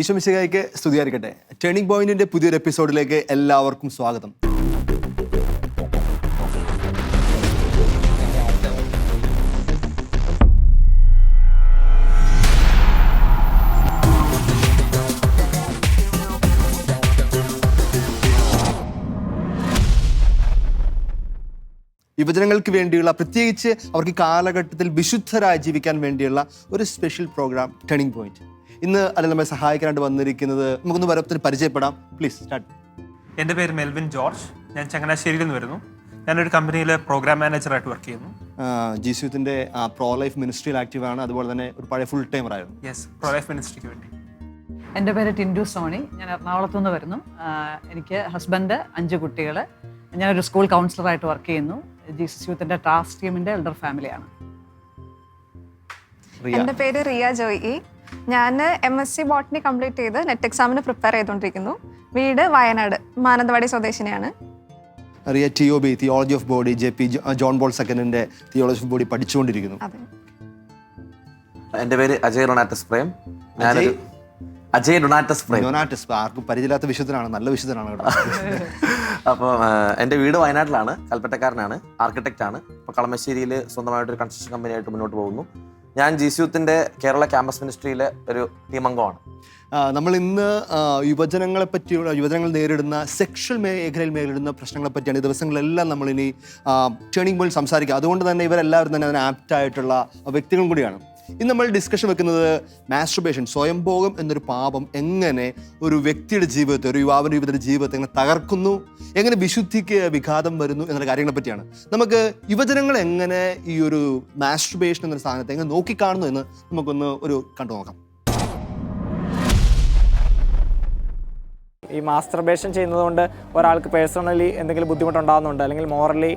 ഈശ്വമിശികായിക്ക് സ്തുതിയായിരിക്കട്ടെ. ടേണിംഗ് പോയിന്റിന്റെ പുതിയൊരു എപ്പിസോഡിലേക്ക് എല്ലാവർക്കും സ്വാഗതം. യുവജനങ്ങൾക്ക് വേണ്ടിയുള്ള പ്രത്യേകിച്ച് അവർക്ക് കാലഘട്ടത്തിൽ വിശുദ്ധരായി ജീവിക്കാൻ വേണ്ടിയുള്ള ഒരു സ്പെഷ്യൽ പ്രോഗ്രാം ടേണിംഗ് പോയിന്റ് ഇന്ന് അല്ല നമ്മെ സഹായിക്കാനായിട്ട് വന്നിരിക്കുന്നത് നമുക്കൊന്ന് വരത്തിന് പരിചയപ്പെടാം. പ്ലീസ് സ്റ്റാർട്ട് എന്റെ പേര് മെൽവിൻ ജോർജ്. ഞാൻ ചങ്ങനാശ്ശേരിയിൽ നിന്ന് വരുന്നു. ഞാനൊരു കമ്പനിയിലെ പ്രോഗ്രാം മാനേജറായിട്ട് വർക്ക് ചെയ്യുന്നു. ജിസുവിന്റെ പ്രോ ലൈഫ് മിനിസ്ട്രിയിൽ ആക്റ്റീവ് ആണ്. അതുപോലെ തന്നെ ഒരു പഴയ ഫുൾ ടൈമർ ആയിരുന്നു. യെസ് പ്രോ ലൈഫ് മിനിസ്ട്രിക്ക് വേണ്ടി. എന്റെ പേര് ടിൻഡു സോണി. ഞാൻ എറണാകുളത്തു നിന്ന് വരുന്നു. എനിക്ക് ഹസ്ബൻഡ് അഞ്ച് കുട്ടികൾ ഞാനൊരു സ്കൂൾ കൗൺസിലറായിട്ട് വർക്ക് ചെയ്യുന്നു. ജീസസ് യൂത്തിന്റെ ടാസ്ക് ടീമിന്റെ എൽഡർ ഫാമിലിയാണ് റിയ എന്റെ പേര് റിയ ജോയി. ഞാൻ M S C botany complete ചെയ്ത് നെറ്റ് എക്സാമിന് പ്രിപ്പയർ ചെയ്തുകൊണ്ടിരിക്കുന്നു വീട് വയനാട് മാനന്തവാടി സ്വദേശിനിയാണ്. അറിയ T O B theology of body J P John Paul സെക്കൻഡിന്റെ theology of body പഠിച്ചുകൊണ്ടിരിക്കുന്നു. അതെ. എന്റെ പേര് അജയ് ഡൊണാറ്റസ് പ്രേം. ഞാനൊരു അജയ്? ഡൊണാറ്റസ് പ്രേം. യോനാറ്റിസ് ആർക്കും പരിചയമില്ലാത്ത വിശുദ്ധനാണ് നല്ല വിശുദ്ധനാണ് കേട്ടോ. അപ്പോൾ എന്റെ വീട് വയനാട്ടിലാണ് കൽപ്പറ്റക്കാരനാണ് ആർക്കിടെക്റ്റ് ആണ്. ഇപ്പോൾ കളമശ്ശേരിയിൽ സ്വന്തമായിട്ടൊരു കൺസ്ട്രക്ഷൻ കമ്പനിയായിട്ട് മുന്നോട്ട് പോകുന്നു. ഞാൻ ജി കേരള ക്യാമ്പസ് മിനിസ്ട്രിയിലെ ഒരു ടീം അംഗമാണ് നമ്മൾ ഇന്ന് യുവജനങ്ങളെ പറ്റിയുള്ള യുവജനങ്ങൾ നേരിടുന്ന സെക്ഷൽ മേഖലയിൽ നേരിടുന്ന പ്രശ്നങ്ങളെ പറ്റിയാണ് ഈ ദിവസങ്ങളെല്ലാം നമ്മൾ ഇനി ടേണിംഗ് പോയിന്റ് സംസാരിക്കുക. അതുകൊണ്ട് തന്നെ ഇവരെല്ലാവരും തന്നെ അതിന് ആപ്റ്റ് ആയിട്ടുള്ള വ്യക്തികളും കൂടിയാണ്. ഇന്ന് നമ്മൾ ഡിസ്കഷൻ വെക്കുന്നത് മാസ്ട്രബേഷൻ സ്വയംഭോഗം എന്നൊരു പാപം എങ്ങനെ ഒരു വ്യക്തിയുടെ ജീവിതത്തെ ഒരു യുവാവിന്റെ യുവതിയുടെ ജീവിതത്തെ എങ്ങനെ തകർക്കുന്നു എങ്ങനെ വിശുദ്ധിക്ക് വിഘാതം വരുന്നു എന്നുള്ള കാര്യങ്ങളെ പറ്റിയാണ്. നമുക്ക് യുവജനങ്ങൾ എങ്ങനെ ഈ ഒരു മാസ്ട്രബേഷൻ എന്നൊരു സാധനത്തെ എങ്ങനെ നോക്കിക്കാണുന്നു എന്ന് നമുക്കൊന്ന് ഒരു കണ്ടു നോക്കാം. ഈ മാസ്റ്റർബേഷൻ ചെയ്യുന്നതുകൊണ്ട് ഒരാൾക്ക് പേഴ്സണലി എന്തെങ്കിലും ബുദ്ധിമുട്ടുണ്ടാകുന്നുണ്ട് അല്ലെങ്കിൽ മോറലി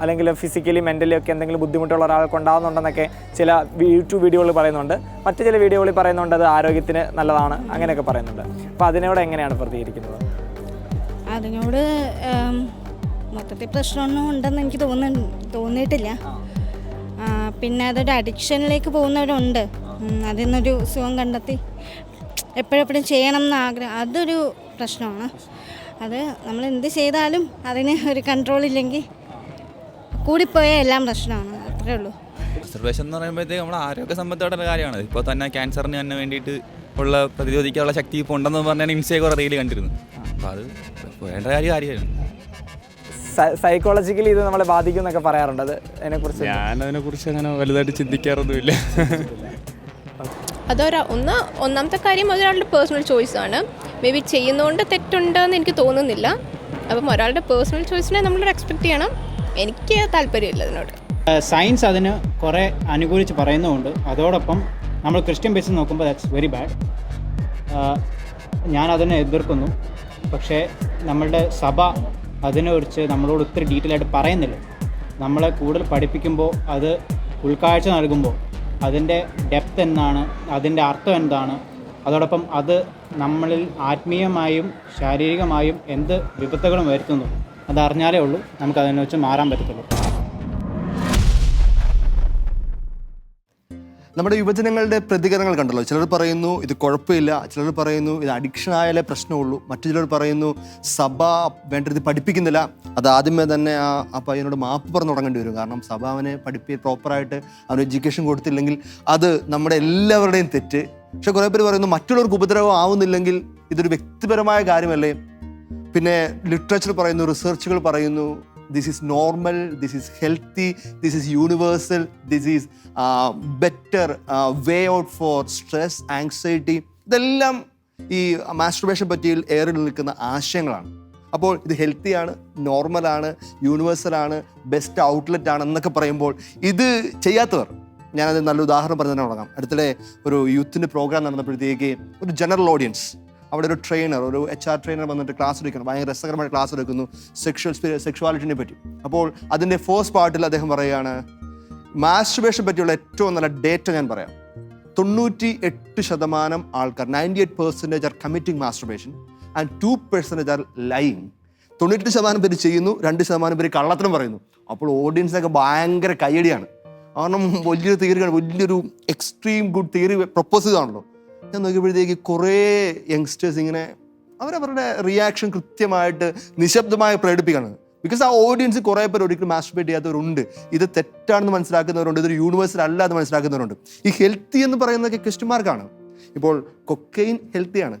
അല്ലെങ്കിൽ ഫിസിക്കലി മെന്റലി ഒക്കെ എന്തെങ്കിലും ബുദ്ധിമുട്ടുള്ള ഒരാൾക്ക് ഉണ്ടാകുന്നുണ്ടെന്നൊക്കെ ചില യൂട്യൂബ് വീഡിയോകളിൽ പറയുന്നുണ്ട്. മറ്റു ചില വീഡിയോകളിൽ പറയുന്നുണ്ട് അത് ആരോഗ്യത്തിന് നല്ലതാണ് അങ്ങനെയൊക്കെ പറയുന്നുണ്ട്. അപ്പോൾ അതിനോട് എങ്ങനെയാണ് പ്രതികരിക്കുന്നത്? അതിനോട് മൊത്തത്തിൽ പ്രശ്നമൊന്നും ഉണ്ടെന്ന് എനിക്ക് തോന്നുന്നു തോന്നിയിട്ടില്ല. പിന്നെ അതൊരു അഡിക്ഷനിലേക്ക് പോകുന്നവരുണ്ട്. നിന്നൊരു സുഖം കണ്ടെത്തി എപ്പോഴെപ്പോഴും ചെയ്യണം എന്ന് ആഗ്രഹം അതൊരു പ്രശ്നമാണ്. അത് നമ്മൾ എന്ത് ചെയ്താലും അതിന് ഒരു കൺട്രോൾ ഇല്ലെങ്കിൽ കൂടിപ്പോയാൽ എല്ലാം പ്രശ്നമാണ് അത്രേ ഉള്ളൂ. റിസർവേഷൻ എന്ന് പറയുമ്പോഴത്തേക്ക് നമ്മുടെ ആരോഗ്യ സംബന്ധമായിട്ടുള്ള കാര്യമാണ്. ഇപ്പോൾ തന്നെ ക്യാൻസറിന് തന്നെ വേണ്ടിയിട്ട് ഉള്ള പ്രതിരോധിക്കാനുള്ള ശക്തി ഇപ്പോൾ ഉണ്ടെന്ന് പറഞ്ഞാൽ ഇൻസ്റ്റയെ കുറേ റീൽ കണ്ടിരുന്നു അപ്പോൾ അത് വേണ്ട കാര്യം കാര്യമായിരുന്നു സൈക്കോളജിക്കലി ഇത് നമ്മളെ ബാധിക്കും എന്നൊക്കെ പറയാറുണ്ട്. അത് അതിനെക്കുറിച്ച് ഞാൻ കുറിച്ച് അങ്ങനെ വലുതായിട്ട് ചിന്തിക്കാറൊന്നുമില്ല. അതൊരാ ഒന്ന് ഒന്നാമത്തെ കാര്യം ഒരാളുടെ പേഴ്സണൽ ചോയ്സ് ആണ്. മേ ബി ചെയ്യുന്നതുകൊണ്ട് തെറ്റുണ്ടെന്ന് എനിക്ക് തോന്നുന്നില്ല. അപ്പം ഒരാളുടെ പേഴ്സണൽ ചോയ്സിനെ നമ്മൾ റെസ്പെക്ട് ചെയ്യണം. എനിക്ക് താല്പര്യമില്ല അതിനോട്. സയൻസ് അതിന് കുറേ അനുകൂലിച്ച് പറയുന്നുമുണ്ട്. അതോടൊപ്പം നമ്മൾ ക്രിസ്ത്യൻ ബേസിൽ നോക്കുമ്പോൾ ദാറ്റ്സ് വെരി ബാഡ് ഞാൻ അതിനെ എതിർക്കുന്നു. പക്ഷേ നമ്മളുടെ സഭ അതിനെക്കുറിച്ച് നമ്മളോട് ഒത്തിരി ഡീറ്റെയിൽ ആയിട്ട് പറയുന്നില്ല. നമ്മളെ കൂടുതൽ പഠിപ്പിക്കുമ്പോൾ അത് ഉൾക്കാഴ്ച നൽകുമ്പോൾ അതിന്റെ ഡെപ്ത് എന്താണ് അതിന്റെ അർത്ഥം എന്താണ് അതോടൊപ്പം അത് നമ്മളിൽ ആത്മീയമായും ശാരീരികമായും എന്ത് വിപത്തുകളും വരുത്തുന്നു. അതറിഞ്ഞാലേ ഉള്ളൂ. നമുക്ക് അതിനെ വെച്ച് മാറാൻ പറ്റത്തുള്ളൂ. നമ്മുടെ യുവജനങ്ങളുടെ പ്രതികരണങ്ങൾ കണ്ടല്ലോ. ചിലർ പറയുന്നു ഇത് കുഴപ്പമില്ല. ചിലർ പറയുന്നു ഇത് അഡിക്ഷൻ ആയാലേ പ്രശ്നമുള്ളൂ. മറ്റു ചിലർ പറയുന്നു സഭ വേണ്ടത് പഠിപ്പിക്കുന്നില്ല. അത് ആദ്യമേ തന്നെ ആ ആ പയ്യനോട് മാപ്പ് പറഞ്ഞു തുടങ്ങേണ്ടി വരും. കാരണം സഭ അവനെ പഠിപ്പി പ്രോപ്പറായിട്ട് അവന് എഡ്യൂക്കേഷൻ കൊടുത്തില്ലെങ്കിൽ അത് നമ്മുടെ എല്ലാവരുടെയും തെറ്റ്. പക്ഷെ കുറേ പേര് പറയുന്നു മറ്റുള്ളവർക്ക് ഉപദ്രവം ആവുന്നില്ലെങ്കിൽ ഇതൊരു വ്യക്തിപരമായ കാര്യമല്ലേ? പിന്നെ ലിറ്ററേച്ചർ പറയുന്നു റിസർച്ചുകൾ പറയുന്നു this is normal this is healthy this is universal this is better way out for stress anxiety ഇതെല്ലാം ഈ മാസ്റ്റർബേഷൻ പറ്റിയിൽ ഏറെ നിൽക്കുന്ന ആശയങ്ങളാണ്. അപ്പോൾ ഇത് ഹെൽത്തിയാണ് നോർമലാണ് യൂണിവേഴ്സലാണ് ബെസ്റ്റ് ഔട്ട്ലെറ്റ് ആണ് എന്നൊക്കെ പറയുമ്പോൾ ഇത് ചെയ്യാത്തവർ ഞാനത് നല്ല ഉദാഹരണം പറഞ്ഞു തന്നെ തുടങ്ങാം. അടുത്തിടെ ഒരു യൂത്തിന്റെ പ്രോഗ്രാം നടന്നപ്പോഴത്തേക്ക് ഒരു ജനറൽ ഓഡിയൻസ് അവിടെ ഒരു ട്രെയിനർ ഒരു എച്ച് ആർ ട്രെയിനർ വന്നിട്ട് ക്ലാസ് എടുക്കണം ഭയങ്കര രസകരമായ ക്ലാസ് എടുക്കുന്നു. സെക്ഷൽ സെക്ഷുവാലിറ്റിനെ പറ്റി. അപ്പോൾ അതിന്റെ ഫേസ്റ്റ് പാർട്ടിൽ അദ്ദേഹം പറയുകയാണ് മാസ്റ്റുബേഷൻ പറ്റിയുള്ള ഏറ്റവും നല്ല ഡേറ്റ ഞാൻ പറയാം. തൊണ്ണൂറ്റി എട്ട് ശതമാനം ആൾക്കാർ ninety eight percentage are committing masturbation and two percentage are lying തൊണ്ണൂറ്റെട്ട് ശതമാനം പേര് ചെയ്യുന്നു രണ്ട് ശതമാനം പേര് കള്ളത്തരം പറയുന്നു. അപ്പോൾ ഓഡിയൻസിനൊക്കെ ഭയങ്കര കയ്യടിയാണ്. കാരണം വലിയൊരു തിയറിയാണ് വലിയൊരു എക്സ്ട്രീം ഗുഡ് തിയറി പ്രപ്പോസ് ചെയ്താണല്ലോ ഞാൻ നോക്കിയപ്പോഴത്തേക്ക് കുറേ യങ്സ്റ്റേഴ്സ് ഇങ്ങനെ അവരവരുടെ റിയാക്ഷൻ കൃത്യമായിട്ട് നിശബ്ദമായി പ്രകടിപ്പിക്കണം. ബിക്കോസ് ആ ഓഡിയൻസ് കുറേ പേർ ഒരിക്കലും മാസ്റ്റർബേറ്റ് ചെയ്യാത്തവരുണ്ട്. ഇത് തെറ്റാണെന്ന് മനസ്സിലാക്കുന്നവരുണ്ട്. ഇതൊരു യൂണിവേഴ്സൽ അല്ല എന്ന് മനസ്സിലാക്കുന്നവരുണ്ട്. ഈ ഹെൽത്തി എന്ന് പറയുന്നതൊക്കെ ക്വസ്റ്റ്യൻ മാർക്കാണ് ഇപ്പോൾ കൊക്കൈൻ ഹെൽത്തിയാണ്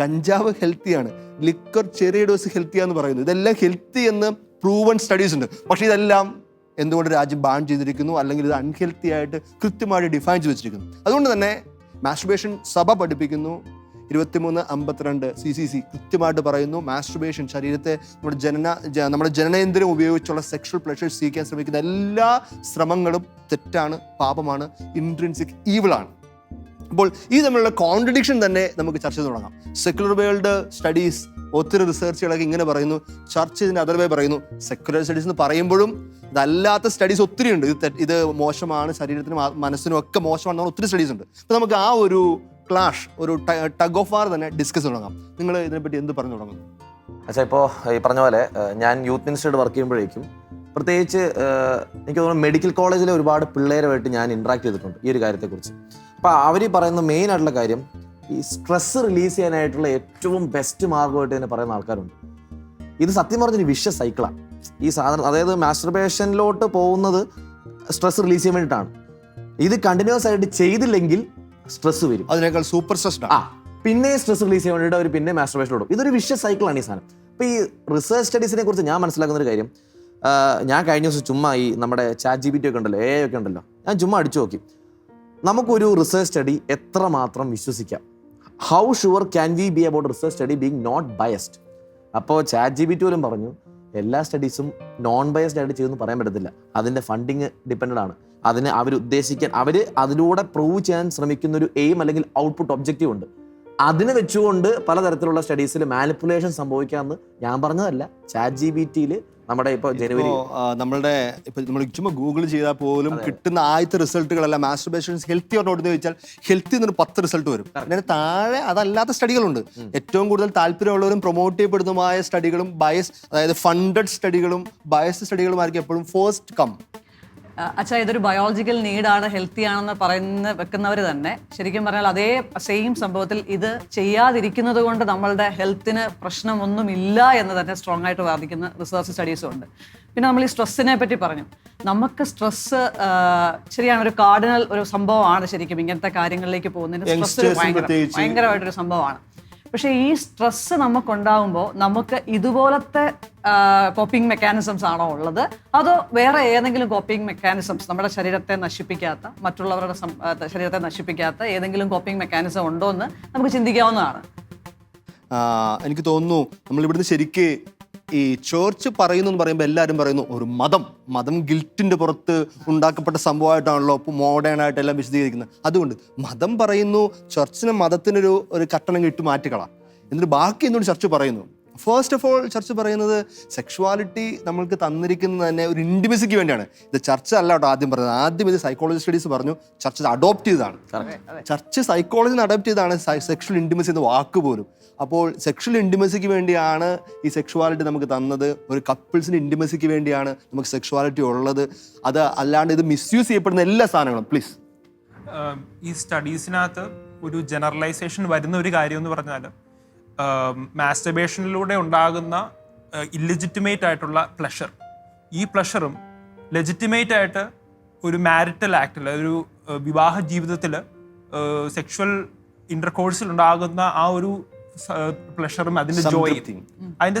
കഞ്ചാവ് ഹെൽത്തിയാണ് ലിക്വർ ചെറിയ ഡോസ് ഹെൽത്തിയാന്ന് പറയുന്നത് ഇതെല്ലാം ഹെൽത്തി എന്ന് പ്രൂവൺ സ്റ്റഡീസ് ഉണ്ട്. പക്ഷേ ഇതെല്ലാം എന്തുകൊണ്ട് രാജ്യം ബാൻ ചെയ്തിരിക്കുന്നു? അല്ലെങ്കിൽ ഇത് അൺഹെൽത്തി ആയിട്ട് കൃത്യമായിട്ട് ഡിഫൈൻ ചെയ്ത് വെച്ചിരിക്കുന്നു. അതുകൊണ്ട് തന്നെ മാസ്റ്റുബേഷൻ സഭ പഠിപ്പിക്കുന്നു. ഇരുപത്തിമൂന്ന് അമ്പത്തിരണ്ട് സി സി സി കൃത്യമായിട്ട് പറയുന്നു. മാസ്റ്റുബേഷൻ ശരീരത്തെ നമ്മുടെ ജനന നമ്മുടെ ജനനേന്ദ്രം ഉപയോഗിച്ചുള്ള സെക്ഷൽ പ്ലഷർ സീക്കാൻ ശ്രമിക്കുന്ന എല്ലാ ശ്രമങ്ങളും തെറ്റാണ് പാപമാണ് ഇൻട്രൻസിക് ഈവിളാണ് അപ്പോൾ ഈ തമ്മിലുള്ള കോൺട്രഡിക്ഷൻ തന്നെ നമുക്ക് ചർച്ച തുടങ്ങാം. സെക്യുലർ വേൾഡ് സ്റ്റഡീസ് ഒത്തിരി റിസർച്ചുകളൊക്കെ ഇങ്ങനെ പറയുന്നു. ചർച്ച് ഇതിന്റെ അതർവേ പറയുന്നു. സെക്യുലർ സ്റ്റഡീസ് എന്ന് പറയുമ്പോഴും ഇതല്ലാത്ത സ്റ്റഡീസ് ഒത്തിരി ഉണ്ട്. ഇത് ഇത് മോശമാണ്. ശരീരത്തിനും മനസ്സിനും ഒക്കെ മോശമാണ് ഒത്തിരി സ്റ്റഡീസ് ഉണ്ട്. അപ്പോൾ നമുക്ക് ആ ഒരു ക്ലാഷ് ഒരു ടഗ് ഓഫ് വാർ തന്നെ ഡിസ്കസ് തുടങ്ങാം. നിങ്ങൾ ഇതിനെപ്പറ്റി എന്ത് പറഞ്ഞു തുടങ്ങുന്നു അച്ഛാ ഇപ്പോൾ ഈ പറഞ്ഞ പോലെ ഞാൻ യൂത്ത് മിനിസ്റ്ററിൽ വർക്ക് ചെയ്യുമ്പോഴേക്കും പ്രത്യേകിച്ച് എനിക്ക് തോന്നുന്നു മെഡിക്കൽ കോളേജിലെ ഒരുപാട് പിള്ളേരുമായിട്ട് ഞാൻ ഇൻട്രാക്ട് ചെയ്തിട്ടുണ്ട് ഈ ഒരു കാര്യത്തെക്കുറിച്ച്. അപ്പോൾ അവർ പറയുന്ന മെയിൻ ആയിട്ടുള്ള കാര്യം ഈ സ്ട്രെസ് റിലീസ് ചെയ്യാനായിട്ടുള്ള ഏറ്റവും ബെസ്റ്റ് മാർഗമായിട്ട് തന്നെ പറയുന്ന ആൾക്കാരുണ്ട്. ഇത് സത്യം പറഞ്ഞൊരു വിഷ സൈക്കിളാണ് ഈ സാധനം അതായത് മാസ്റ്റർബേഷനിലോട്ട് പോകുന്നത് സ്ട്രെസ് റിലീസ് ചെയ്യാൻ വേണ്ടിയിട്ടാണ്. ഇത് കണ്ടിന്യൂസ് ആയിട്ട് ചെയ്തില്ലെങ്കിൽ സ്ട്രെസ് വരും. അതിനേക്കാൾ സൂപ്പർ സ്ട്രെസ് ആ പിന്നെ സ്ട്രെസ് റിലീസ് ചെയ്യാൻ വേണ്ടിയിട്ട് അവർ പിന്നെ മാസ്റ്റർബേഷൻ ഇടും. ഇതൊരു വിഷ സൈക്കിളാണ് ഈ സാധനം. അപ്പോൾ ഈ റിസർച്ച് സ്റ്റഡീസിനെ കുറിച്ച് ഞാൻ മനസ്സിലാക്കുന്ന ഒരു കാര്യം ഞാൻ കഴിഞ്ഞ ദിവസം ചുമ്മാ ഈ നമ്മുടെ ചാറ്റ് ജി ബി ടി ഒക്കെ ഉണ്ടല്ലോ എ ഒക്കെ ഉണ്ടല്ലോ ഞാൻ ചുമ്മാ അടിച്ചു നോക്കി. നമുക്കൊരു റിസർച്ച് സ്റ്റഡി എത്രമാത്രം വിശ്വസിക്കാം? How sure can we be about research study being not biased അപ്പോൾ ചാറ്റ് ജി ബി ടി പോലും പറഞ്ഞു എല്ലാ സ്റ്റഡീസും നോൺ ബയസ്ഡ് ആയിട്ട് ചെയ്തെന്ന് പറയാൻ പറ്റത്തില്ല. അതിന്റെ ഫണ്ടിങ് ഡിപ്പെൻഡ് ആണ്. അതിന് അവർ ഉദ്ദേശിക്കാൻ അവർ അതിലൂടെ പ്രൂവ് ചെയ്യാൻ ശ്രമിക്കുന്ന ഒരു എയിം അല്ലെങ്കിൽ ഔട്ട്പുട്ട് ഒബ്ജക്റ്റീവ് ഉണ്ട്. അതിനെ വെച്ചുകൊണ്ട് പലതരത്തിലുള്ള സ്റ്റഡീസിൽ മാനിപ്പുലേഷൻ സംഭവിക്കാമെന്ന് ഞാൻ പറഞ്ഞതല്ല. ചാറ്റ് ജി ബി ടിയിൽ നമ്മുടെ ഇപ്പോൾ ജനുവരി നമ്മളുടെ ഇപ്പോൾ നമ്മൾ ചുമ്മാ ഗൂഗിൾ ചെയ്താൽ പോലും കിട്ടുന്ന ആദ്യത്തെ റിസൾട്ടുകളെല്ലാം മാസ്റ്റർബേഷൻസ് ഹെൽത്തി എന്ന് ചോദിച്ചാൽ ഹെൽത്തി എന്നൊരു പത്ത് റിസൾട്ട് വരും. അതിന് താഴെ അതല്ലാത്ത സ്റ്റഡികളുണ്ട് ഏറ്റവും കൂടുതൽ താല്പര്യമുള്ളവരും പ്രൊമോട്ട് ചെയ്യപ്പെടുന്നതുമായ സ്റ്റഡികളും ബയസ് അതായത് ഫണ്ടഡ് സ്റ്റഡികളും ബയസ് സ്റ്റഡികളുമായിരിക്കും എപ്പോഴും ഫസ്റ്റ് കം അച്ഛാ ഇതൊരു ബയോളജിക്കൽ നീഡാണ് ഹെൽത്തി ആണെന്ന് പറയുന്ന വെക്കുന്നവർ തന്നെ ശരിക്കും പറഞ്ഞാൽ അതേ സെയിം സംഭവത്തിൽ ഇത് ചെയ്യാതിരിക്കുന്നത് കൊണ്ട് നമ്മളുടെ ഹെൽത്തിന് പ്രശ്നമൊന്നുമില്ല എന്ന് തന്നെ സ്ട്രോങ് ആയിട്ട് വാദിക്കുന്ന റിസർച്ച് സ്റ്റഡീസും ഉണ്ട്. പിന്നെ നമ്മൾ ഈ സ്ട്രെസ്സിനെ പറ്റി പറഞ്ഞു. നമുക്ക് സ്ട്രെസ് ശരിയാണ് ഒരു കാർഡിനൽ ഒരു സംഭവമാണ് ശരിക്കും ഇങ്ങനത്തെ കാര്യങ്ങളിലേക്ക് പോകുന്നതിന്. സ്ട്രെസ് ഭയങ്കരമായിട്ടൊരു സംഭവമാണ്. പക്ഷേ ഈ സ്ട്രെസ് നമുക്കുണ്ടാകുമ്പോൾ നമുക്ക് ഇതുപോലത്തെ കോപ്പിംഗ് മെക്കാനിസംസ് ആണോ ഉള്ളത്? അതോ വേറെ ഏതെങ്കിലും കോപ്പിംഗ് മെക്കാനിസംസ് നമ്മുടെ ശരീരത്തെ നശിപ്പിക്കാത്ത മറ്റുള്ളവരുടെ ശരീരത്തെ നശിപ്പിക്കാത്ത ഏതെങ്കിലും കോപ്പിംഗ് മെക്കാനിസം ഉണ്ടോ എന്ന് നമുക്ക് ചിന്തിക്കാവുന്നതാണ്. എനിക്ക് തോന്നുന്നു നമ്മൾ ഇവിടുന്ന് ശരിക്ക് ഈ ചേർച്ച് പറയുന്നു എന്ന് പറയുമ്പോൾ എല്ലാവരും പറയുന്നു ഒരു മതം മതം ഗിൽറ്റിന്റെ പുറത്ത് ഉണ്ടാക്കപ്പെട്ട സംഭവമായിട്ടാണല്ലോ ഇപ്പോൾ മോഡേൺ ആയിട്ട് എല്ലാം വിശദീകരിക്കുന്നത്. അതുകൊണ്ട് മതം പറയുന്നു ചർച്ചിന് മതത്തിനൊരു ഒരു കട്ടണം കിട്ടി മാറ്റിക്കളാം. എന്നിട്ട് ബാക്കി എന്നോട് ചർച്ച് പറയുന്നു? ഫസ്റ്റ് ഓഫ് ഓൾ ചർച്ച് പറയുന്നത് സെക്ഷുവാലിറ്റി നമ്മൾക്ക് തന്നിരിക്കുന്നത് തന്നെ ഒരു ഇന്റിമസിക്ക് വേണ്ടിയാണ്. ഇത് ചർച്ച അല്ല കേട്ടോ ആദ്യം പറഞ്ഞത്. ആദ്യം ഇത് സൈക്കോളജി സ്റ്റഡീസ് പറഞ്ഞു ചർച്ച് അഡോപ്റ്റ് ചെയ്തതാണ്. ചർച്ച് സൈക്കോളജിന്ന് അഡോപ്റ്റ് ചെയ്താണ് സെക്ഷൽ ഇന്റിമസി എന്ന വാക്ക് പോലും. അപ്പോൾ സെക്ഷൽ ഇന്റിമസിക്ക് വേണ്ടിയാണ് ഈ സെക്ഷുവാലിറ്റി നമുക്ക് തന്നത്. ഒരു കപ്പിൾസിന് ഇന്റിമസിക്ക് വേണ്ടിയാണ് നമുക്ക് സെക്ഷുവാലിറ്റി ഉള്ളത്. അത് അല്ലാണ്ട് ഇത് മിസ്യൂസ് ചെയ്യപ്പെടുന്ന എല്ലാ സാധനങ്ങളും. പ്ലീസ് ഈ സ്റ്റഡീസിനകത്ത് ഒരു ജനറലൈസേഷൻ വരുന്ന ഒരു കാര്യം എന്ന് പറഞ്ഞാൽ മാസ്റ്റർബേഷനിലൂടെ ഉണ്ടാകുന്ന ഇല്ലെജിറ്റിമേറ്റ് ആയിട്ടുള്ള പ്ലഷർ ഈ പ്ലഷറും ലെജിറ്റിമേറ്റ് ആയിട്ട് ഒരു മാരിറ്റൽ ആക്ടിൽ ഒരു വിവാഹ ജീവിതത്തിൽ സെക്ഷൽ ഇന്റർകോഴ്സിൽ ഉണ്ടാകുന്ന ആ ഒരു പ്ലഷറും അതിന്റെ ജോയും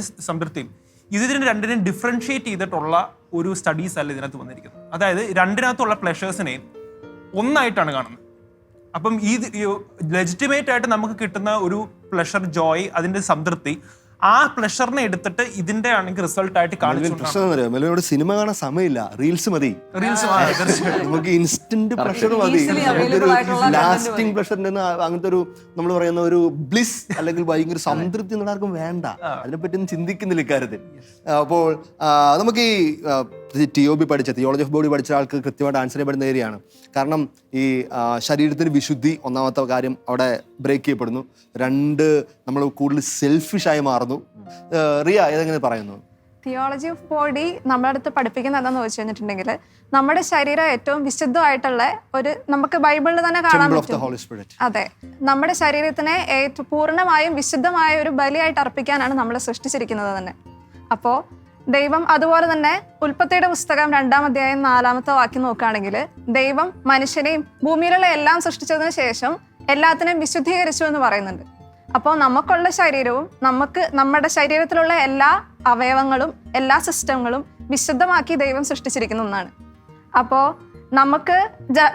സ് സംതൃപ്തിയും. ഇതിന് രണ്ടിനെയും ഡിഫറൻഷിയേറ്റ് ചെയ്തിട്ടുള്ള ഒരു സ്റ്റഡീസ് അല്ല ഇതിനകത്ത് വന്നിരിക്കുന്നത്. അതായത് രണ്ടിനകത്തുള്ള പ്ലഷേഴ്സിനെയും ഒന്നായിട്ടാണ് കാണുന്നത്. അപ്പം ഈ ലെജിറ്റിമേറ്റ് ആയിട്ട് നമുക്ക് കിട്ടുന്ന ഒരു പ്ലഷർ ജോയ് അതിന്റെ സംതൃപ്തി ആ പ്ലഷറിനെ എടുത്തിട്ട് ഇതിന്റെ ആണെങ്കിൽ റിസൾട്ട് ആയിട്ട് കാണിച്ചു സിനിമ കാണാൻ സമയമില്ല. റീൽസ് മതി. റീൽസ് നമുക്ക് ഇൻസ്റ്റന്റ് പ്ലഷർ മതി. ലാസ്റ്റിംഗ് പ്ലഷറിന്റെ അങ്ങനത്തെ ഒരു നമ്മൾ പറയുന്ന ഒരു ബ്ലിസ് അല്ലെങ്കിൽ ഭയങ്കര സംതൃപ്തി എന്നുള്ള ആർക്കും വേണ്ട. അതിനെപ്പറ്റി ഒന്നും ചിന്തിക്കുന്നില്ല ഇക്കാര്യത്തിൽ. അപ്പോൾ നമുക്ക് ഈ ടി ഒ ബി പഠിച്ച തിയോളജി ഓഫ് ബോഡി പഠിച്ച ആൾക്ക് കൃത്യമായിട്ട് ആൻസർ ചെയ്യപ്പെടുന്ന ഏരിയയാണ്. കാരണം ഈ ശരീരത്തിന് വിശുദ്ധി ഒന്നാമത്തെ കാര്യം അവിടെ ബ്രേക്ക് ചെയ്യപ്പെടുന്നു. രണ്ട് നമ്മൾ കൂടുതൽ സെൽഫിഷായി മാറുന്നു. റിയ ഏതെങ്ങനെ പറയുന്നു? തിയോളജി ഓഫ് ബോഡി നമ്മുടെ അടുത്ത് പഠിപ്പിക്കുന്ന എന്താണെന്ന് വെച്ച് കഴിഞ്ഞിട്ടുണ്ടെങ്കിൽ നമ്മുടെ ശരീരം ഏറ്റവും വിശുദ്ധമായിട്ടുള്ള ഒരു നമുക്ക് ബൈബിളിൽ തന്നെ കാണാൻ പറ്റും. അതെ. നമ്മുടെ ശരീരത്തിനെ ഏറ്റവും പൂർണമായും വിശുദ്ധമായ ഒരു ബലിയായിട്ട് അർപ്പിക്കാനാണ് നമ്മളെ സൃഷ്ടിച്ചിരിക്കുന്നത് തന്നെ. അപ്പോൾ ദൈവം അതുപോലെ തന്നെ ഉൽപ്പത്തിയുടെ പുസ്തകം രണ്ടാം അധ്യായം നാലാമത്തെ വാക്യം നോക്കുകയാണെങ്കിൽ ദൈവം മനുഷ്യനെയും ഭൂമിയിലുള്ള എല്ലാം സൃഷ്ടിച്ചതിന് ശേഷം എല്ലാത്തിനെയും വിശുദ്ധീകരിച്ചു എന്ന് പറയുന്നുണ്ട്. അപ്പോൾ നമുക്കുള്ള ശരീരവും നമുക്ക് നമ്മുടെ ശരീരത്തിലുള്ള എല്ലാ അവയവങ്ങളും എല്ലാ സിസ്റ്റങ്ങളും വിശുദ്ധമാക്കി ദൈവം സൃഷ്ടിച്ചിരിക്കുന്ന ഒന്നാണ്. അപ്പോൾ നമുക്ക്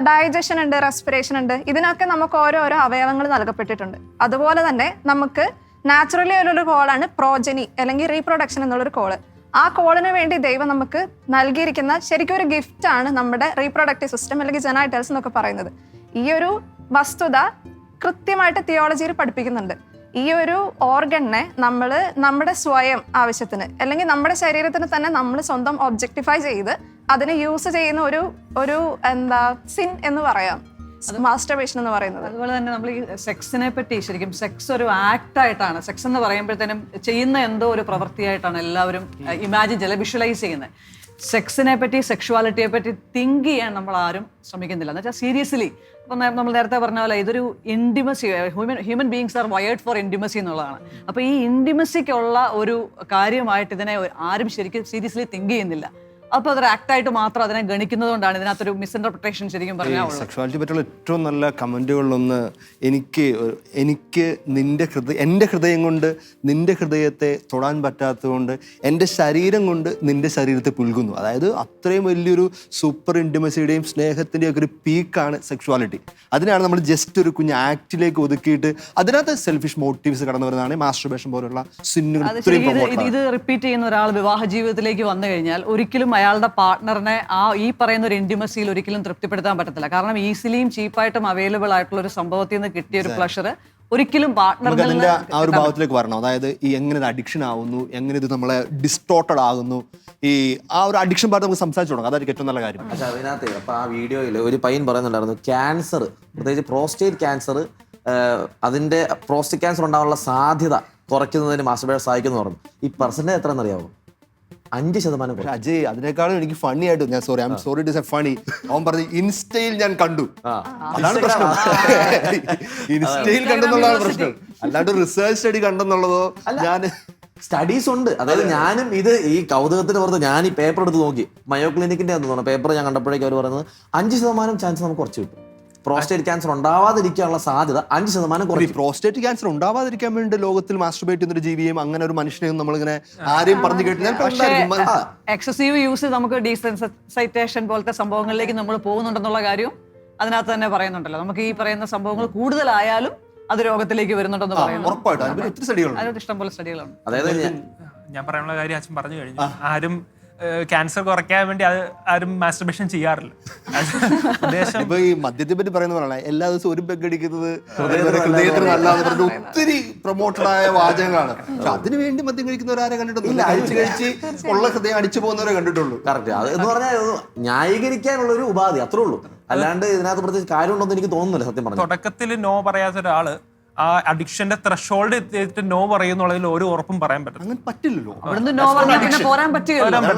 ഡൈജഷൻ ഉണ്ട് റെസ്പിറേഷൻ ഉണ്ട് ഇതിനൊക്കെ നമുക്ക് ഓരോരോ അവയവങ്ങൾ നൽകപ്പെട്ടിട്ടുണ്ട്. അതുപോലെ തന്നെ നമുക്ക് നാച്ചുറലി ഉള്ളൊരു കോളാണ് പ്രോജനി അല്ലെങ്കിൽ റീപ്രൊഡക്ഷൻ എന്നുള്ളൊരു കോൾ. ആ കോളിന് വേണ്ടി ദൈവം നമുക്ക് നൽകിയിരിക്കുന്ന ശരിക്കും ഒരു ഗിഫ്റ്റാണ് നമ്മുടെ റീപ്രൊഡക്റ്റീവ് സിസ്റ്റം അല്ലെങ്കിൽ ജെനൈറ്റൽസ് എന്നൊക്കെ പറയുന്നത്. ഈ ഒരു വസ്തുത കൃത്യമായിട്ട് തിയോളജിയിൽ പഠിപ്പിക്കുന്നുണ്ട്. ഈ ഒരു ഓർഗണിനെ നമ്മൾ നമ്മുടെ സ്വയം ആവശ്യത്തിന് അല്ലെങ്കിൽ നമ്മുടെ ശരീരത്തിന് തന്നെ നമ്മൾ സ്വന്തം ഒബ്ജക്ടിഫൈ ചെയ്ത് അതിനെ യൂസ് ചെയ്യുന്ന ഒരു ഒരു എന്താ സിൻ എന്ന് പറയാം. മാസ്റ്റർബേഷൻ എന്ന് പറയുന്നത്. അതുപോലെ തന്നെ നമ്മൾ ഈ സെക്സിനെ പറ്റി ശരിക്കും സെക്സ് ഒരു ആക്ട് ആയിട്ടാണ്. സെക്സ് എന്ന് പറയുമ്പോഴത്തേനും ചെയ്യുന്ന എന്തോ ഒരു പ്രവൃത്തിയായിട്ടാണ് എല്ലാവരും ഇമാജിൻ ചെയ്ത് വിഷ്വലൈസ് ചെയ്യുന്നത്. സെക്സിനെ പറ്റി സെക്ഷുവാലിറ്റിയെ പറ്റി തിങ്ക് ചെയ്യാൻ നമ്മൾ ആരും ശ്രമിക്കുന്നില്ല. എന്ന് വെച്ചാൽ സീരിയസ്ലി ഇപ്പം നമ്മൾ നേരത്തെ പറഞ്ഞ പോലെ ഇതൊരു intimacy human human beings are wired for intimacy എന്നുള്ളതാണ്. അപ്പോൾ ഈ ഇൻഡിമസിക്കുള്ള ഒരു കാര്യമായിട്ട് ഇതിനെ ആരും ശരിക്കും സീരിയസ്ലി തിങ്ക് ചെയ്യുന്നില്ല. അപ്പോൾ അതൊരു ആക്ടായിട്ട് മാത്രം അതിനെ ഗണിക്കുന്നത് കൊണ്ടാണ് ഇതിനകത്തൊരു മിസ്ഇന്റർപ്രിട്ടേഷൻ ശരിക്കും പറഞ്ഞാൽ സെക്ഷുവാലിറ്റി പറ്റിയുള്ള ഏറ്റവും നല്ല കമന്റുകളിലൊന്ന് എനിക്ക് എനിക്ക് നിന്റെ ഹൃദയ എന്റെ ഹൃദയം കൊണ്ട് നിന്റെ ഹൃദയത്തെ തൊടാൻ പറ്റാത്തതുകൊണ്ട് എന്റെ ശരീരം കൊണ്ട് നിന്റെ ശരീരത്തെ പുൽകുന്നു. അതായത് അത്രയും വലിയൊരു സൂപ്പർ ഇന്റിമസിയുടെയും സ്നേഹത്തിന്റെയും ഒക്കെ ഒരു പീക്കാണ് സെക്ഷുവാലിറ്റി അതിനാണ് നമ്മൾ ജസ്റ്റ് ഒരു കുഞ്ഞ് ആക്റ്റിലേക്ക് ഒതുക്കിയിട്ട് അതിനകത്ത് സെൽഫിഷ് മോട്ടീവ്സ് കടന്നു വരുന്നതാണ് മാസ്റ്റർബേഷൻ പോലുള്ള സിന്നുകൾ ഇത് റിപ്പീറ്റ് ചെയ്യുന്ന ഒരാൾ വിവാഹ ജീവിതത്തിലേക്ക് വന്നു കഴിഞ്ഞാൽ ഒരിക്കലും അയാളുടെ പാർട്ട്ണറിനെ ആ ഈ പറയുന്ന ഒരു ഇന്റിമസിയിൽ ഒരിക്കലും തൃപ്തിപ്പെടുത്താൻ പറ്റത്തില്ല. കാരണം ഈസിലിയും ചീപ്പായിട്ടും അവൈലബിൾ ആയിട്ടുള്ള ഒരു സംഭവത്തിൽ നിന്ന് കിട്ടിയ ഒരു പ്ലഷർ ഒരിക്കലും പാർട്ട്ണറിന്റെ ആ ഒരു ഭാവത്തിലേക്ക് വരണം. അതായത് ഈ എങ്ങനെ ഇത് അഡിക്ഷൻ ആവുന്നു എങ്ങനെ ഇത് നമ്മളെ ഡിസ്റ്റോർട്ടഡ് ആകുന്നു ഈ ആ ഒരു അഡിക്ഷൻ പാർട്ട് നമുക്ക് സംസാരിച്ചു തുടങ്ങാം. അതായിരിക്കും ഏറ്റവും നല്ല കാര്യം. പക്ഷെ അതിനകത്ത് അപ്പൊ ആ വീഡിയോയിൽ ഒരു പയ്യൻ പറയുന്നുണ്ടായിരുന്നു ക്യാൻസർ പ്രത്യേകിച്ച് പ്രോസ്റ്റേറ്റ് ക്യാൻസർ അതിന്റെ പ്രോസ്റ്റേറ്റ് ക്യാൻസർ ഉണ്ടാകാനുള്ള സാധ്യത കുറയ്ക്കുന്നതിന് മാസ്റ്റർബേഷൻ സഹായിക്കുന്നു പറഞ്ഞു. ഈ പെർസെന്റേജ് എത്ര എന്നറിയാവോ അഞ്ച് ശതമാനം കുറയും. അജയ് അതിനേക്കാളും എനിക്ക് ഫണി ആയിട്ട് ഞാൻ sorry I'm sorry to say funny അവൻ പറഞ്ഞു ഇൻസ്റ്റയിൽ ഞാൻ കണ്ടു. ആ. അതാണ് പ്രശ്നം. ഇൻസ്റ്റയിൽ കണ്ടെന്നുള്ളതാണ് പ്രശ്നം. അല്ലാണ്ട് റിസർച്ച് സ്റ്റഡി കണ്ടെന്നുള്ളതോ ഞാൻ സ്റ്റഡീസ് ഉണ്ട്. അതായത് ഞാനും ഇത് ഈ കൗതുകത്തിന് പുറത്ത് ഞാൻ ഈ പേപ്പർ എടുത്ത് നോക്കി. മയോ ക്ലിനിക്കിന്റെ തോന്നുന്നു. പേപ്പർ ഞാൻ കണ്ടപ്പോഴേക്കും അവർ പറയുന്നത് അഞ്ച് ശതമാനം ചാൻസ് നമുക്ക് കുറച്ച് കിട്ടും. പ്രോസ്റ്റേറ്റ് ക്യാൻസർ ഉണ്ടാവാതിരിക്കാനുള്ള സാധ്യത അഞ്ച് ശതമാനം കുറയും പ്രോസ്റ്റേറ്റ് ക്യാൻസർ ഉണ്ടാവാതിരിക്കാൻ വേണ്ടി ലോകത്തിൽ മാസ്റ്റർബേറ്റ് ചെയ്യുന്ന ഒരു ജീവിയും അങ്ങനെ ഒരു മനുഷ്യനെയും നമ്മളിങ്ങനെ ആരെയും പറഞ്ഞു കേട്ടില്ല. എക്സസീവ് യൂസ് നമുക്ക് ഡീസെൻസൈറ്റേഷൻ പോലത്തെ സംഭവങ്ങളിലേക്ക് നമ്മൾ പോകുന്നുണ്ടെന്നുള്ള കാര്യവും അതിനകത്ത് തന്നെ പറയുന്നുണ്ടല്ലോ. നമുക്ക് ഈ പറയുന്ന സംഭവങ്ങൾ കൂടുതലായാലും അത് രോഗത്തിലേക്ക് വരുന്നുണ്ടെന്ന് പറയുന്നു. ഇഷ്ടംപോലെ സ്റ്റഡികളുണ്ട് അതായത് ഞാൻ പറയാനുള്ള കാര്യം അച്ഛൻ പറഞ്ഞു കഴിഞ്ഞു. ആരും ക്യാൻസർ കുറയ്ക്കാൻ വേണ്ടി അത് ആരും മാസ്റ്റർബേഷൻ ചെയ്യാറില്ല. ഉദ്ദേശം ഇപ്പൊ ഈ മദ്യത്തെ പറ്റി പറയുന്ന പറയണ എല്ലാ ദിവസവും ഒരു പെഗ് അടിക്കുന്നത് ഹൃദയത്തിന് നല്ലതെന്ന് ഒത്തിരി പ്രൊമോട്ടഡ് ആയ വാചകങ്ങളാണ്. പക്ഷെ അതിനു വേണ്ടി മദ്യം കഴിക്കുന്നവരാരെ കണ്ടിട്ടൊന്നുമില്ല. അഴിച്ചു കഴിച്ച് ഉള്ള ഹൃദയം അടിച്ചു പോകുന്നവരെ കണ്ടിട്ടുള്ളൂ. കറക്റ്റ് അത് എന്ന് പറഞ്ഞാൽ ന്യായീകരിക്കാനുള്ള ഒരു ഉപാധി അത്രേ ഉള്ളൂ. അല്ലാണ്ട് ഇതിനകത്ത് പ്രത്യേകിച്ച് കാര്യമുണ്ടെന്ന് എനിക്ക് തോന്നുന്നില്ല സത്യം പറഞ്ഞു തുടക്കത്തിൽ നോ പറയാത്ത ഒരാൾ ആ അഡിക്ഷന്റെ ത്രഷോൾഡ് എത്തിയിട്ട് നോ പറയുന്നുള്ളതിൽ ഒരു ഉറപ്പും പറയാൻ പറ്റും അങ്ങനെ പറ്റില്ലല്ലോ.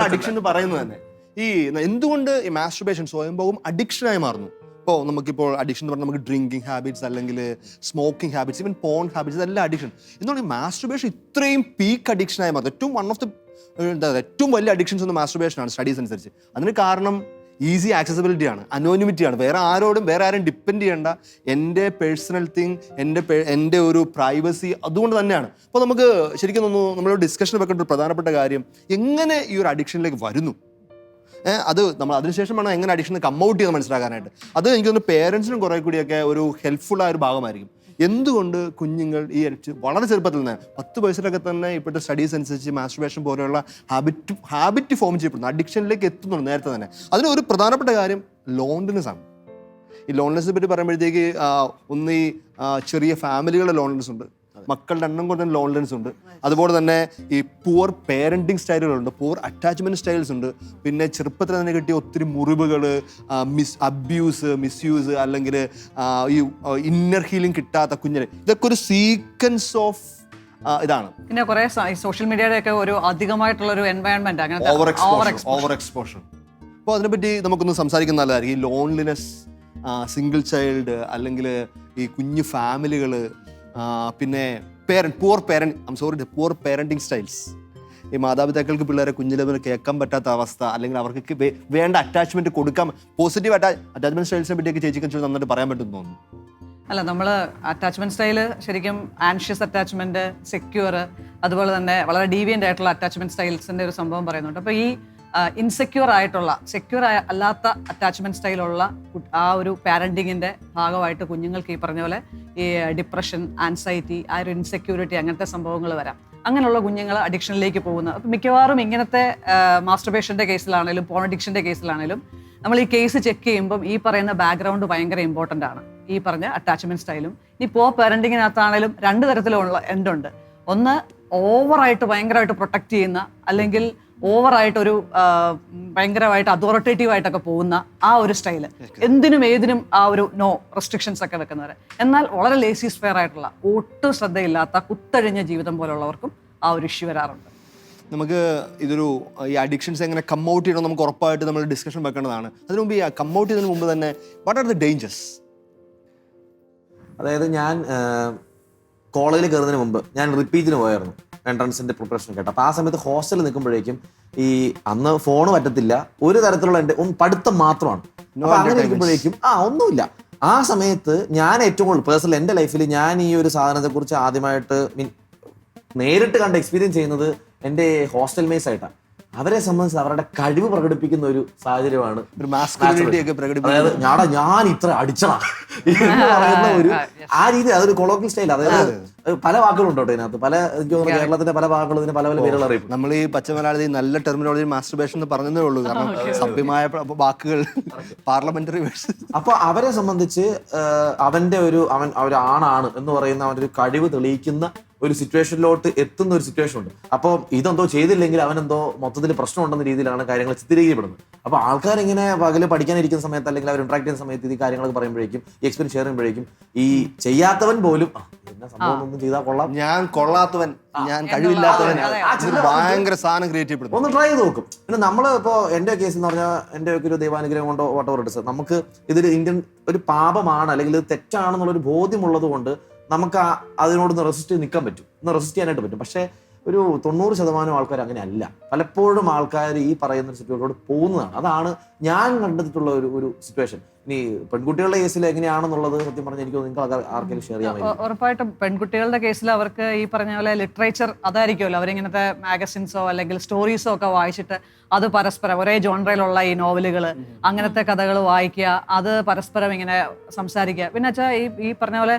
അഡിക്ഷൻ എന്ന് പറയുന്നത് തന്നെ. ഈ എന്തുകൊണ്ട് ഈ മാസ്റ്റർബേഷൻ സ്വയംഭവം അഡിക്ഷനായി മാറുന്നു? ഇപ്പോൾ നമുക്കിപ്പോൾ അഡിക്ഷൻ എന്ന് പറഞ്ഞാൽ നമുക്ക് ഡ്രിങ്കിങ് ഹാബിറ്റ്സ് അല്ലെങ്കിൽ smoking habits even porn habits എല്ലാം അഡിക്ഷൻ എന്തുകൊണ്ട് ഈ ഇത്രയും പീക്ക് അഡിക്ഷനായി മാറുന്നത് ഏറ്റവും വൺ ഓഫ് ദ എന്താ ഏറ്റവും വലിയ അഡിക്ഷൻസ് ഒന്ന് മാസ്റ്റർബേഷൻ ആണ് സ്റ്റഡീസ് അനുസരിച്ച്. അതിന് കാരണം ഈസി ആക്സസിബിലിറ്റി ആണ് അനോനിമിറ്റി ആണ്. വേറെ ആരോടും വേറെ ആരും ഡിപ്പെൻഡ് ചെയ്യേണ്ട. എന്റെ പേഴ്സണൽ തിങ് എന്റെ എന്റെ ഒരു പ്രൈവസി അതുകൊണ്ട് തന്നെയാണ്. അപ്പോൾ നമുക്ക് ശരിക്കും തോന്നുന്നു നമ്മൾ ഡിസ്കഷൻ വെക്കേണ്ട ഒരു പ്രധാനപ്പെട്ട കാര്യം എങ്ങനെ ഈ ഒരു അഡിക്ഷനിലേക്ക് വരുന്നു? അത് നമ്മൾ അതിനുശേഷം വേണം എങ്ങനെ അഡിക്ഷൻ കം ഔട്ട് ചെയ്ത് മനസ്സിലാക്കാനായിട്ട്. അത് എനിക്ക് തോന്നുന്നു പേരൻസിനും കുറെ കൂടിയൊക്കെ ഒരു ഹെൽപ്ഫുൾ ആയ ഒരു ഭാഗമായിരിക്കും. എന്തുകൊണ്ട് കുഞ്ഞുങ്ങൾ ഈ വളരെ ചെറുപ്പത്തിൽ തന്നെ പത്ത് വയസ്സിലൊക്കെ തന്നെ ഇപ്പോഴത്തെ സ്റ്റഡീസ് അനുസരിച്ച് മാസ്റ്റർബേഷൻ പോലെയുള്ള ഹാബിറ്റ് ഹാബിറ്റ് ഫോം ചെയ്യപ്പെടുന്നു. അഡിക്ഷനിലേക്ക് എത്തുന്നുണ്ട് നേരത്തെ തന്നെ. അതിന് ഒരു പ്രധാനപ്പെട്ട കാര്യം ലോൺലിനെസ് ആണ്. ഈ ലോൺലെസിനെ പറ്റി പറയുമ്പോഴത്തേക്ക് ഒന്ന് ഈ ചെറിയ ഫാമിലികളുടെ ലോൺലെസ് ഉണ്ട്. മക്കളുടെ എണ്ണം കൊണ്ട് തന്നെ ഉണ്ട്. അതുപോലെ തന്നെ ഈ പൂർ പേരന്റിങ് സ്റ്റൈലുകളുണ്ട് പൂർ അറ്റാച്ച്മെന്റ് സ്റ്റൈൽസ് ഉണ്ട്. പിന്നെ ചെറുപ്പത്തിൽ തന്നെ കിട്ടിയ ഒത്തിരി മുറിവുകൾ മിസ് അബ്യൂസ് മിസ്യൂസ് അല്ലെങ്കിൽ ഈ ഇന്നർ ഹീലിംഗ് കിട്ടാത്ത കുഞ്ഞിന് ഇതൊക്കെ ഒരു സീക്വൻസ് ഓഫ് ഇതാണ്. പിന്നെ കുറെ സോഷ്യൽ മീഡിയയുടെ ഒക്കെ ഒരു അധികമായിട്ടുള്ള ഒരു എൻവയോൺമെന്റ് അങ്ങനെ ഓവർ എക്സ്പോഷർ ഓവർ എക്സ്പോഷർ അപ്പോൾ അതിനെപ്പറ്റി നമുക്കൊന്ന് സംസാരിക്കുന്ന നല്ലതായിരിക്കും. ഈ ലോൺലിനെസ് സിംഗിൾ ചൈൽഡ് അല്ലെങ്കിൽ ഈ കുഞ്ഞു ഫാമിലികൾ പിന്നെ parent poor parent I'm sorry poor parenting styles ഈ മാതാപിതാക്കൾക്ക് പിള്ളേരെ കുഞ്ഞിലെ കേൾക്കാൻ പറ്റാത്ത അവസ്ഥ അല്ലെങ്കിൽ അവർക്ക് വേണ്ട അറ്റാച്ച്മെന്റ് കൊടുക്കാൻ പോസിറ്റീവ് അറ്റാച്ച്മെന്റ് സ്റ്റൈൽസിനെ പറ്റിയൊക്കെ ചേച്ചിക്ക് നന്നായിട്ട് പറയാൻ പറ്റും തോന്നുന്നു. അല്ല നമ്മൾ അറ്റാച്ച്മെന്റ് സ്റ്റൈൽ ശരിക്കും ആൻഷ്യസ് അറ്റാച്ച്മെന്റ് സെക്യൂർ അതുപോലെ തന്നെ വളരെ ഡീവിയന്റ് ആയിട്ടുള്ള അറ്റാച്ച്മെന്റ് സ്റ്റൈൽസിന്റെ ഒരു സംഭവം പറയുന്നുണ്ട്. അപ്പോൾ ഈ ഇൻസെക്യൂർ ആയിട്ടുള്ള സെക്യൂർ ആയ അല്ലാത്ത അറ്റാച്ച്മെന്റ് സ്റ്റൈലുള്ള ആ ഒരു പാരന്റിങ്ങിന്റെ ഭാഗമായിട്ട് കുഞ്ഞുങ്ങൾക്ക് ഈ പറഞ്ഞ പോലെ ഈ ഡിപ്രഷൻ ആൻസൈറ്റി ആ ഒരു ഇൻസെക്യൂരിറ്റി അങ്ങനത്തെ സംഭവങ്ങൾ വരാം. അങ്ങനെയുള്ള കുഞ്ഞുങ്ങൾ അഡിക്ഷനിലേക്ക് പോകുന്നത് അപ്പം മിക്കവാറും ഇങ്ങനത്തെ മാസ്റ്റർബേഷന്റെ കേസിലാണെങ്കിലും പോൺ അഡിക്ഷന്റെ കേസിലാണെങ്കിലും നമ്മൾ ഈ കേസ് ചെക്ക് ചെയ്യുമ്പം ഈ പറയുന്ന ബാക്ക്ഗ്രൗണ്ട് ഭയങ്കര ഇമ്പോർട്ടന്റ് ആണ്. ഈ പറഞ്ഞ അറ്റാച്ച്മെന്റ് സ്റ്റൈലും ഈ പോ പേരന്റിങ്ങിനകത്താണേലും രണ്ട് തരത്തിലുള്ള എൻഡുണ്ട് ഒന്ന് ഓവറായിട്ട് ഭയങ്കരമായിട്ട് പ്രൊട്ടക്റ്റ് ചെയ്യുന്ന അല്ലെങ്കിൽ ഓവറായിട്ട് ഒരു ഭയങ്കരമായിട്ട് അതോറിറ്റേറ്റീവ് ആയിട്ടൊക്കെ പോകുന്ന ആ ഒരു സ്റ്റൈൽ. എന്തിനും ഏതിനും ആ ഒരു നോ റെസ്ട്രിക്ഷൻസ് ഒക്കെ വെക്കുന്നവർ എന്നാൽ വളരെ ലേസി സ്പെയർ ആയിട്ടുള്ള ഒട്ടും ശ്രദ്ധയില്ലാത്ത കുത്തഴിഞ്ഞ ജീവിതം പോലുള്ളവർക്കും ആ ഒരു ഇഷ്യൂ വരാറുണ്ട്. നമുക്ക് ഇതൊരു ഈ അഡിക്ഷൻസ് എങ്ങനെ കം ഔട്ട് ചെയ്യണം നമുക്ക് ഉറപ്പായിട്ട് നമ്മൾ ഡിസ്കഷൻ വെക്കേണ്ടതാണ്. അതിനു മുമ്പ് ഈ കം ഔട്ട് ചെയ്യുന്നതിന് മുമ്പ് തന്നെ വാട്ട് ആർ ദ ഡേഞ്ചേഴ്സ് അതായത് ഞാൻ കോളേജിൽ കയറുന്നതിന് മുമ്പ് ഞാൻ റിപ്പീറ്റിന് പോയായിരുന്നു. എൻട്രൻസിന്റെ പ്രിപ്പറേഷൻ കേട്ടോ. അപ്പൊ ആ സമയത്ത് ഹോസ്റ്റലിൽ നിൽക്കുമ്പോഴേക്കും ഈ അന്ന് ഫോൺ പറ്റത്തില്ല. ഒരു തരത്തിലുള്ള എന്റെ ഒന്ന് പഠിത്തം മാത്രമാണ്. അപ്പൊ അങ്ങനെ ഇരിക്കുമ്പോഴേക്കും ആ ഒന്നുമില്ല. ആ സമയത്ത് ഞാൻ ഏറ്റവും കൂടുതൽ പേഴ്സണൽ എന്റെ ലൈഫിൽ ഞാൻ ഈ ഒരു സാധനത്തെ കുറിച്ച് ആദ്യമായിട്ട് മീൻ നേരിട്ട് കണ്ട് എക്സ്പീരിയൻസ് ചെയ്യുന്നത് എന്റെ ഹോസ്റ്റൽ മേസ് ആയിട്ടാണ്. അവരെ സംബന്ധിച്ച് അവരുടെ കഴിവ് പ്രകടിപ്പിക്കുന്ന ഒരു സാഹചര്യമാണ് അതായത് ഞാടാ ഞാൻ ഇത്ര അടിച്ചടാ. എന്ന് പറയുന്ന ഒരു ആ രീതി അതൊരു കൊളോക്കൽ സ്റ്റൈൽ അതായത് പല വാക്കുകളുണ്ട് അതിനകത്ത് ഇതിനകത്ത്. പല എനിക്ക് തോന്നുന്നു കേരളത്തിന്റെ പല വാക്കുകളും ഇതിന് പല പല പേരുകൾ അറിയും. നമ്മൾ ഈ പച്ച മലയാളത്തിൽ നല്ല ടെർമിനോളജി മാസ്റ്റർബേഷൻ എന്ന് പറഞ്ഞതേ ഉള്ളൂ. കാരണം സഭ്യമായ വാക്കുകൾ പാർലമെന്ററി വേഴ്സ് അപ്പൊ അവരെ സംബന്ധിച്ച് അവന്റെ ഒരു അവൻ ഒരു ആണാണ് എന്ന് പറയുന്ന അവന്റെ ഒരു കഴിവ് തെളിയിക്കുന്ന ഒരു സിറ്റുവേഷനിലോട്ട് എത്തുന്ന ഒരു സിറ്റുവേഷൻ ഉണ്ട്. അപ്പോൾ ഇതെന്തോ ചെയ്തില്ലെങ്കിൽ അവനെന്തോ മൊത്തത്തിൽ പ്രശ്നമുണ്ടെന്ന രീതിയിലാണ് കാര്യങ്ങൾ ചിത്രീകരിക്കപ്പെടുന്നത്. അപ്പോൾ ആൾക്കാർ ഇങ്ങനെ പകൽ പഠിക്കാനിരിക്കുന്ന സമയത്ത് അല്ലെങ്കിൽ അവർ ഇന്ററാക്ട് ചെയ്യുന്ന സമയത്ത് ഈ കാര്യങ്ങളൊക്കെ പറയുമ്പോഴേക്കും ഈ എക്സ്പീരിയൻസ് ഷെയർ ചെയ്യുമ്പോഴേക്കും ഈ ചെയ്യാത്തവൻ പോലും "ആ, സംഭവം ഒന്നും ചെയ്താൽ കൊള്ളാം. ഞാൻ കൊള്ളാത്തവൻ ഞാൻ കഴിവില്ലാത്തവൻ ഭയങ്കര സാധനം ക്രിയേറ്റ് ചെയ്യപ്പെടുന്നു ഒന്ന് ട്രൈ ചെയ്ത് നോക്കും. പിന്നെ നമ്മൾ ഇപ്പോൾ എന്റെ കേസ് എന്ന് പറഞ്ഞാൽ എന്റെ ഒക്കെ ഒരു ദൈവാനുഗ്രഹം കൊണ്ടോ വാട്ടവർ ഇട്സ് നമുക്ക് ഇതൊരു ഇന്ത്യൻ ഒരു പാപമാണ് അല്ലെങ്കിൽ ഇത് തെറ്റാണെന്നുള്ളൊരു ബോധ്യമുള്ളത് കൊണ്ട് നമുക്ക് ആ- അതിനോടൊന്ന് റെസിസ്റ്റ് നിൽക്കാൻ പറ്റും. ഒന്ന് റെസിസ്റ്റ് ചെയ്യാനായിട്ട് പറ്റും. പക്ഷേ ഒരു തൊണ്ണൂറ് ശതമാനം ആൾക്കാർ അങ്ങനെയല്ല. പലപ്പോഴും ആൾക്കാർ ഈ പറയുന്ന ഒരു സിറ്റുവേഷനോട് പോകുന്നതാണ്. അതാണ് ഞാൻ കണ്ടെത്തിയിട്ടുള്ള ഒരു ഒരു സിറ്റുവേഷൻ ഇനി പെൺകുട്ടികളുടെ കേസിൽ എങ്ങനെയാണെന്നുള്ളത് സത്യം പറഞ്ഞാൽ എനിക്ക് നിങ്ങൾ നിങ്ങൾക്ക് ആർക്കെങ്കിലും ഷെയർ ചെയ്യാൻ ഉറപ്പായിട്ടും പെൺകുട്ടികളുടെ കേസിൽ അവർക്ക് ഈ പറഞ്ഞ പോലെ ലിറ്ററേച്ചർ അതായിരിക്കുമല്ലോ. അവരിങ്ങനത്തെ മാഗസിൻസോ അല്ലെങ്കിൽ സ്റ്റോറീസോ ഒക്കെ വായിച്ചിട്ട് അത് പരസ്പരം ഒരേ ജോൺറയിലുള്ള ഈ നോവലുകൾ അങ്ങനത്തെ കഥകൾ വായിക്കുക അത് പരസ്പരം ഇങ്ങനെ സംസാരിക്കുക. പിന്നെ വെച്ചാൽ ഈ ഈ പറഞ്ഞ പോലെ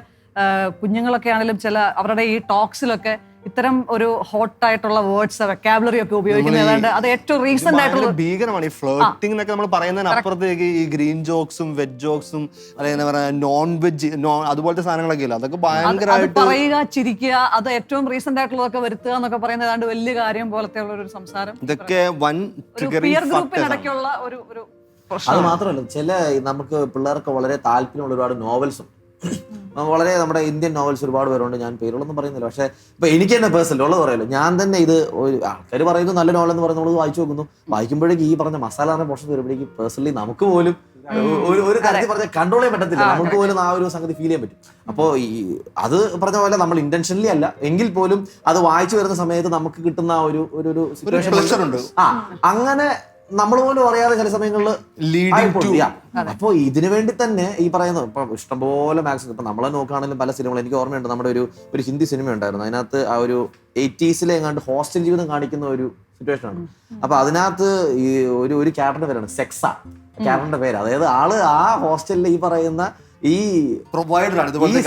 കുഞ്ഞുങ്ങളൊക്കെ ആണെങ്കിലും ചില അവരുടെ ഈ ടോക്സിലൊക്കെ ഇത്തരം ഒരു ഹോട്ട് ആയിട്ടുള്ള വേർഡ്സ് വെക്കാബുലറി ഒക്കെ ഉപയോഗിക്കുന്നത് അത് ഏറ്റവും റീസെന്റ് ആയിട്ടുള്ള ഭീകരമാണ്. ഈ ഫ്ലോട്ടിംഗ് എന്നൊക്കെ നമ്മൾ പറയുന്നതിന് അപ്പുറത്തേക്ക് ഈ ഗ്രീൻ ജോക്സും വെജ് ജോക്സും അല്ലെങ്കിൽ പറയാ നോൺ വെജ് അതുപോലത്തെ സാധനങ്ങളൊക്കെ ഇല്ല? അതൊക്കെ അത് അത് ഭയങ്കരമായിട്ട് പറയുക ചിരിക്കുക അത് ഏറ്റവും റീസെന്റ് ആയിട്ടുള്ളതൊക്കെ വരുത്തുക എന്നൊക്കെ പറയുന്നത് ഏതാണ്ട് വലിയ കാര്യം പോലത്തെ ഉള്ള ഒരു സംസാരം. ഇതൊക്കെ വൺ പിയർ ഗ്രൂപ്പിനിടയ്ക്കുള്ള ഒരു ഒരു അത് മാത്രമല്ല ചില നമുക്ക് പിള്ളേർക്ക് വളരെ താല്പര്യമുള്ള ഒരുപാട് നോവൽസ് വളരെ നമ്മുടെ ഇന്ത്യൻ നോവൽസ് ഒരുപാട് പേരുണ്ട്. ഞാൻ പേരുകളൊന്നും പറയുന്നില്ല. പക്ഷേ ഇപ്പൊ എനിക്ക് തന്നെ പേഴ്സണൽ ഉള്ളത് പറയല്ലോ. ഞാൻ തന്നെ ഇത് ഒരു ആൾക്കാർ പറയുന്നു നല്ല നോവൽ എന്ന് പറയുന്നത് നമ്മൾ വായിച്ചു നോക്കുന്നു. വായിക്കുമ്പോഴേക്കും ഈ പറഞ്ഞ മസാല എന്ന പോർഷൻ വരുമ്പോഴേക്കും പേഴ്സണലി നമുക്ക് പോലും ഒരു ഒരു കാര്യത്തിൽ പറഞ്ഞ കൺട്രോൾ ചെയ്യാൻ പറ്റത്തില്ല. നമുക്ക് പോലും ആ ഒരു സംഗതി ഫീൽ ചെയ്യാൻ പറ്റും. അപ്പോൾ ഈ അത് പറഞ്ഞ പോലെ നമ്മൾ ഇന്റൻഷനലി അല്ല. എങ്കിൽ പോലും അത് വായിച്ചു വരുന്ന സമയത്ത് നമുക്ക് കിട്ടുന്ന ഒരു ഒരു സിറ്റുവേഷൻ. ആ അങ്ങനെ നമ്മൾ പോലും അറിയാതെ ചില സമയങ്ങളിൽ Leading to. അപ്പോൾ ഇതിനു വേണ്ടി തന്നെ ഈ പറയുന്നത് ഇപ്പൊ ഇഷ്ടംപോലെ മാക്സിമം ഇപ്പൊ നമ്മളെ നോക്കുകയാണെങ്കിലും പല സിനിമകൾ എനിക്ക് ഓർമ്മയുണ്ട്. നമ്മുടെ ഒരു ഒരു ഹിന്ദി സിനിമ ഉണ്ടായിരുന്നു. അതിനകത്ത് ആ ഒരു എയ്റ്റീസിലെ എങ്ങാണ്ട് ഹോസ്റ്റൽ ജീവിതം കാണിക്കുന്ന ഒരു സിറ്റുവേഷൻ ആണ്. അപ്പൊ അതിനകത്ത് ഈ ഒരു ഒരു ക്യാരക്ടറിന്റെ പേരാണ് സെക്സ. ക്യാരക്ടറിന്റെ പേര്. അതായത് ആൾ ആ ഹോസ്റ്റലിൽ ഈ പറയുന്ന ഈ പ്രൊവൈഡർ ആണ്. ഇതുപോലെ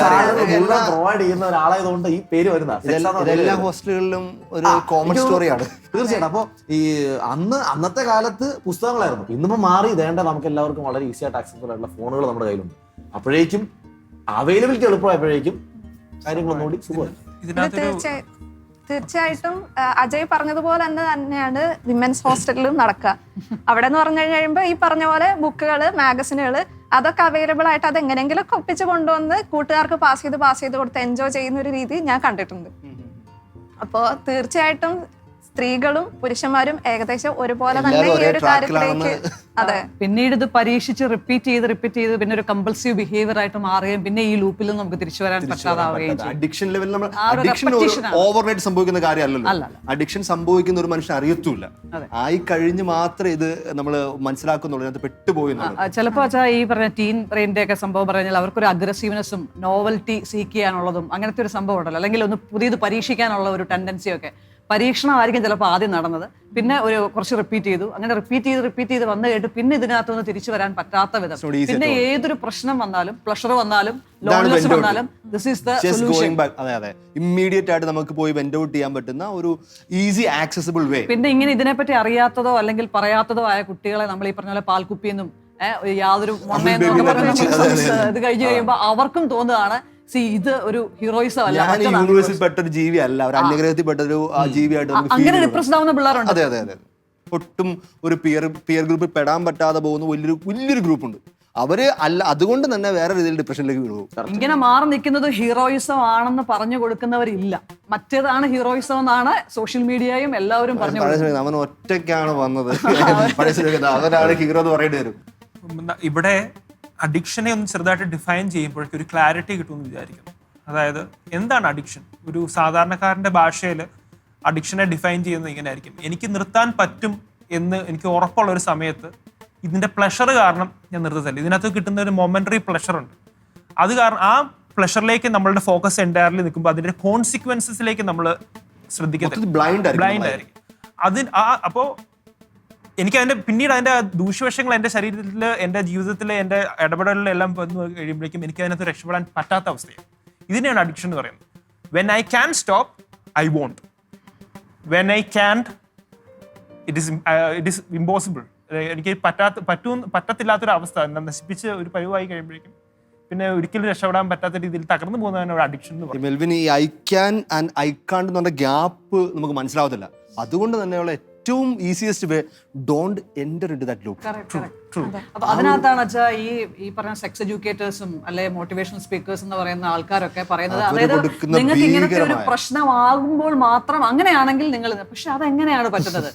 പ്രൊവൈഡ് ചെയ്യുന്ന ഒരാളായതുകൊണ്ട് ഈ പേര് വരുന്ന എല്ലാ ഹോസ്റ്റലുകളിലും ഒരു കോമൺ സ്റ്റോറിയാണ് തീർച്ചയായിട്ടും. അപ്പൊ ഈ അന്ന് അന്നത്തെ കാലത്ത് പുസ്തകങ്ങളായിരുന്നു. ഇന്നിപ്പോ മാറി ഇതേണ്ട നമുക്ക് എല്ലാവർക്കും വളരെ ഈസി ആയിട്ട് ആക്സസബിൾ ആയിട്ടുള്ള ഫോണുകൾ നമ്മുടെ കയ്യിലുണ്ട്. അപ്പോഴേക്കും അവൈലബിലിറ്റി എളുപ്പമായപ്പോഴേക്കും കാര്യങ്ങളൊന്നുകൂടി സുഖമായി. തീർച്ചയായിട്ടും അജയ് പറഞ്ഞതുപോലെ തന്നെ തന്നെയാണ് വിമൻസ് ഹോസ്റ്റലിലും നടക്കുക. അവിടെ എന്ന് പറഞ്ഞു കഴിയുമ്പോൾ ഈ പറഞ്ഞ പോലെ ബുക്കുകൾ മാഗസിനുകൾ അതൊക്കെ അവൈലബിൾ ആയിട്ട് അത് എങ്ങനെയെങ്കിലും ഒപ്പിച്ച് കൊണ്ടുവന്ന് കൂട്ടുകാർക്ക് പാസ് ചെയ്ത് പാസ് ചെയ്ത് കൊടുത്ത് എൻജോയ് ചെയ്യുന്ന ഒരു രീതി ഞാൻ കണ്ടിട്ടുണ്ട്. അപ്പോൾ തീർച്ചയായിട്ടും സ്ത്രീകളും പുരുഷന്മാരും ഏകദേശം ഒരുപോലെ തന്നെ ഈ ഒരു കാര്യത്തിലേക്ക് അതെ. പിന്നീട് ഇത് പരീക്ഷിച്ച് റിപ്പീറ്റ് ചെയ്ത് റിപ്പീറ്റ് ചെയ്ത് പിന്നെ ഒരു കമ്പൾസീവ് ബിഹേവിയർ ആയിട്ട് മാറുകയും പിന്നെ ഈ ലൂപ്പിൽ നിന്ന് നമുക്ക് തിരിച്ചു വരാൻ പറ്റാതാവുകയും അഡിക്ഷൻ ലെവലിൽ നമ്മൾ അഡിക്ഷൻ ഓവർനൈറ്റ് സംഭവിക്കുന്ന കാര്യമല്ലല്ലോ. അഡിക്ഷൻ സംഭവിക്കുന്ന ഒരു മനുഷ്യൻ അറിയത്തൂല ആയി കഴിഞ്ഞ് മാത്രമേ ഇത് നമ്മൾ മനസ്സിലാക്കുന്നുള്ളൂ. അതിനകത്ത് പെട്ടുപോയി എന്നുള്ളത്. ചിലപ്പോൾ വെച്ചാൽ ഈ പറഞ്ഞ ടീൻ ബ്രെയിന്റെ ഒക്കെ സംഭവം പറഞ്ഞാൽ അവർക്കൊരു അഗ്രസീവ്നെസ്സും നോവൽറ്റി സീക്ക് ചെയ്യാനുള്ളതും അങ്ങനത്തെ ഒരു സംഭവം ഉണ്ടല്ലോ. അല്ലെങ്കിൽ ഒന്ന് പുതിയത് പരീക്ഷിക്കാനുള്ള ഒരു ടെൻഡൻസി ഒക്കെ. പരീക്ഷണമായിരിക്കും ചിലപ്പോൾ ആദ്യം നടന്നത്. പിന്നെ ഒരു കുറച്ച് റിപ്പീറ്റ് ചെയ്തു. അങ്ങനെ റിപ്പീറ്റ് ചെയ്ത് റിപ്പീറ്റ് ചെയ്ത് വന്നു കഴിഞ്ഞിട്ട് പിന്നെ ഇതിനകത്തുനിന്ന് തിരിച്ചു വരാൻ പറ്റാത്ത വിധം. പിന്നെ ഏതൊരു പ്രശ്നം വന്നാലും പ്ലഷർ വന്നാലും ലോൺലെസ് വന്നാലും ദിസ് ഈസ് ദ സൊല്യൂഷൻ അതെ അതെ. ഇമ്മീഡിയറ്റ് ആയിട്ട് നമുക്ക് പോയി ഔട്ട് ചെയ്യാൻ പറ്റുന്ന ഒരു ഈസി ആക്സസിബിൾ വേ പിന്നെ ഇങ്ങനെ ഇതിനെപ്പറ്റി അറിയാത്തതോ അല്ലെങ്കിൽ പറയാത്തതോ ആയ കുട്ടികളെ നമ്മൾ ഈ പറഞ്ഞ പോലെ പാൽക്കുപ്പിയെന്നും യാതൊരു ഇത് കഴിഞ്ഞ് കഴിയുമ്പോൾ അവർക്കും തോന്നുകയാണ് സി ഇത് ഒരു ഹീറോയിസം അല്ല ഞാൻ യൂണിവേഴ്സിൽ പെട്ട ഒരു ജീവി അല്ല ഒരു അന്യഗ്രഹത്തിൽ പെട്ട ഒരു ജീവിയായിട്ട് അങ്ങനെ റിപ്രസെന്റ് ആവുന്ന പിള്ളേരുണ്ട്. അതെ അതെ അതെ. ഒട്ടും ഒരു പിയർ പിയർ ഗ്രൂപ്പിൽ പെടാൻ പറ്റാതെ പോകുന്ന വലിയൊരു വലിയൊരു ഗ്രൂപ്പ് ഉണ്ട്. അവർ അല്ല അതുകൊണ്ട് തന്നെ വേറെ രീതിയിൽ ഡിപ്രഷനിലേക്ക് വീഴും ഇങ്ങനെ മാറി നിൽക്കുന്നത് ഹീറോയിസം ആണെന്ന് പറഞ്ഞു കൊടുക്കുന്നവരില്ല. മറ്റേതാണ് ഹീറോയിസം എന്നാണ് സോഷ്യൽ മീഡിയയും എല്ലാവരും പറഞ്ഞു അവൻ ഒറ്റയ്ക്കാണ് വന്നത്. അവനാണ് ഹീറോ എന്ന് പറയേണ്ടി വരും. ഇവിടെ അഡിക്ഷനെ ഒന്ന് ചെറുതായിട്ട് ഡിഫൈൻ ചെയ്യുമ്പോഴേക്കും ഒരു ക്ലാരിറ്റി കിട്ടുമെന്ന് വിചാരിക്കുന്നു അതായത് എന്താണ് അഡിക്ഷൻ? ഒരു സാധാരണക്കാരന്റെ ഭാഷയിൽ അഡിക്ഷനെ ഡിഫൈൻ ചെയ്യുന്നത് ഇങ്ങനെ ആയിരിക്കും എനിക്ക് നിർത്താൻ പറ്റും എന്ന് എനിക്ക് ഉറപ്പുള്ള ഒരു സമയത്ത് ഇതിന്റെ പ്ലഷർ കാരണം ഞാൻ നിർത്തത്തില്ല. ഇതിനകത്ത് കിട്ടുന്ന ഒരു മൊമെന്ററി പ്ലഷർ ഉണ്ട്. അത് കാരണം ആ പ്ലഷറിലേക്ക് നമ്മളുടെ ഫോക്കസ് എന്റയർലി നിൽക്കുമ്പോൾ അതിന്റെ കോൺസിക്വൻസസിലേക്ക് നമ്മൾ ആയിരിക്കും ബ്ലൈൻഡ് ആയിരിക്കും. അതിന് ആ അപ്പോൾ എനിക്ക് അതിന്റെ പിന്നീട് അതിന്റെ ദൂഷ്യവശങ്ങൾ എന്റെ ശരീരത്തിൽ എന്റെ ജീവിതത്തിൽ എന്റെ ഇടപെടലിലെല്ലാം വന്നു കഴിയുമ്പോഴേക്കും എനിക്ക് അതിനകത്ത് രക്ഷപ്പെടാൻ പറ്റാത്ത അവസ്ഥയാണ് ഇതിനെയാണ് അഡിക്ഷൻ എന്ന് പറയുന്നത്. When I can stop I won't when I can it is it is impossible എനിക്ക് പറ്റാത്ത പറ്റൂ പറ്റത്തില്ലാത്തൊരു അവസ്ഥ. നശിപ്പിച്ച് ഒരു പരിവായി കഴിയുമ്പോഴേക്കും പിന്നെ ഒരിക്കലും രക്ഷപ്പെടാൻ പറ്റാത്ത രീതിയിൽ തകർന്നു പോകുന്നതാണ് ഒരു അഡിക്ഷൻ എന്ന് പറയുന്നത്. മെൽവിൻ ഈ I can and I can't എന്ന് പറഞ്ഞ ഗ്യാപ്പ് നമുക്ക് മനസ്സിലാവത്തില്ല. അതുകൊണ്ട് തന്നെയുള്ള ഏറ്റവും easiest way don't enter into that loop അപ്പൊ അതിനകത്താണ് വെച്ചാൽ ഈ ഈ പറഞ്ഞ സെക്സ് എഡ്യൂക്കേറ്റേഴ്സും അല്ലെ മോട്ടിവേഷൻ സ്പീക്കേഴ്സ് എന്ന് പറയുന്ന ആൾക്കാരൊക്കെ പറയുന്നത്. അതായത് നിങ്ങൾക്ക് ഇങ്ങനത്തെ ഒരു പ്രശ്നമാകുമ്പോൾ മാത്രം അങ്ങനെയാണെങ്കിൽ നിങ്ങൾ പക്ഷെ അതെങ്ങനെയാണ് പറ്റുന്നത്?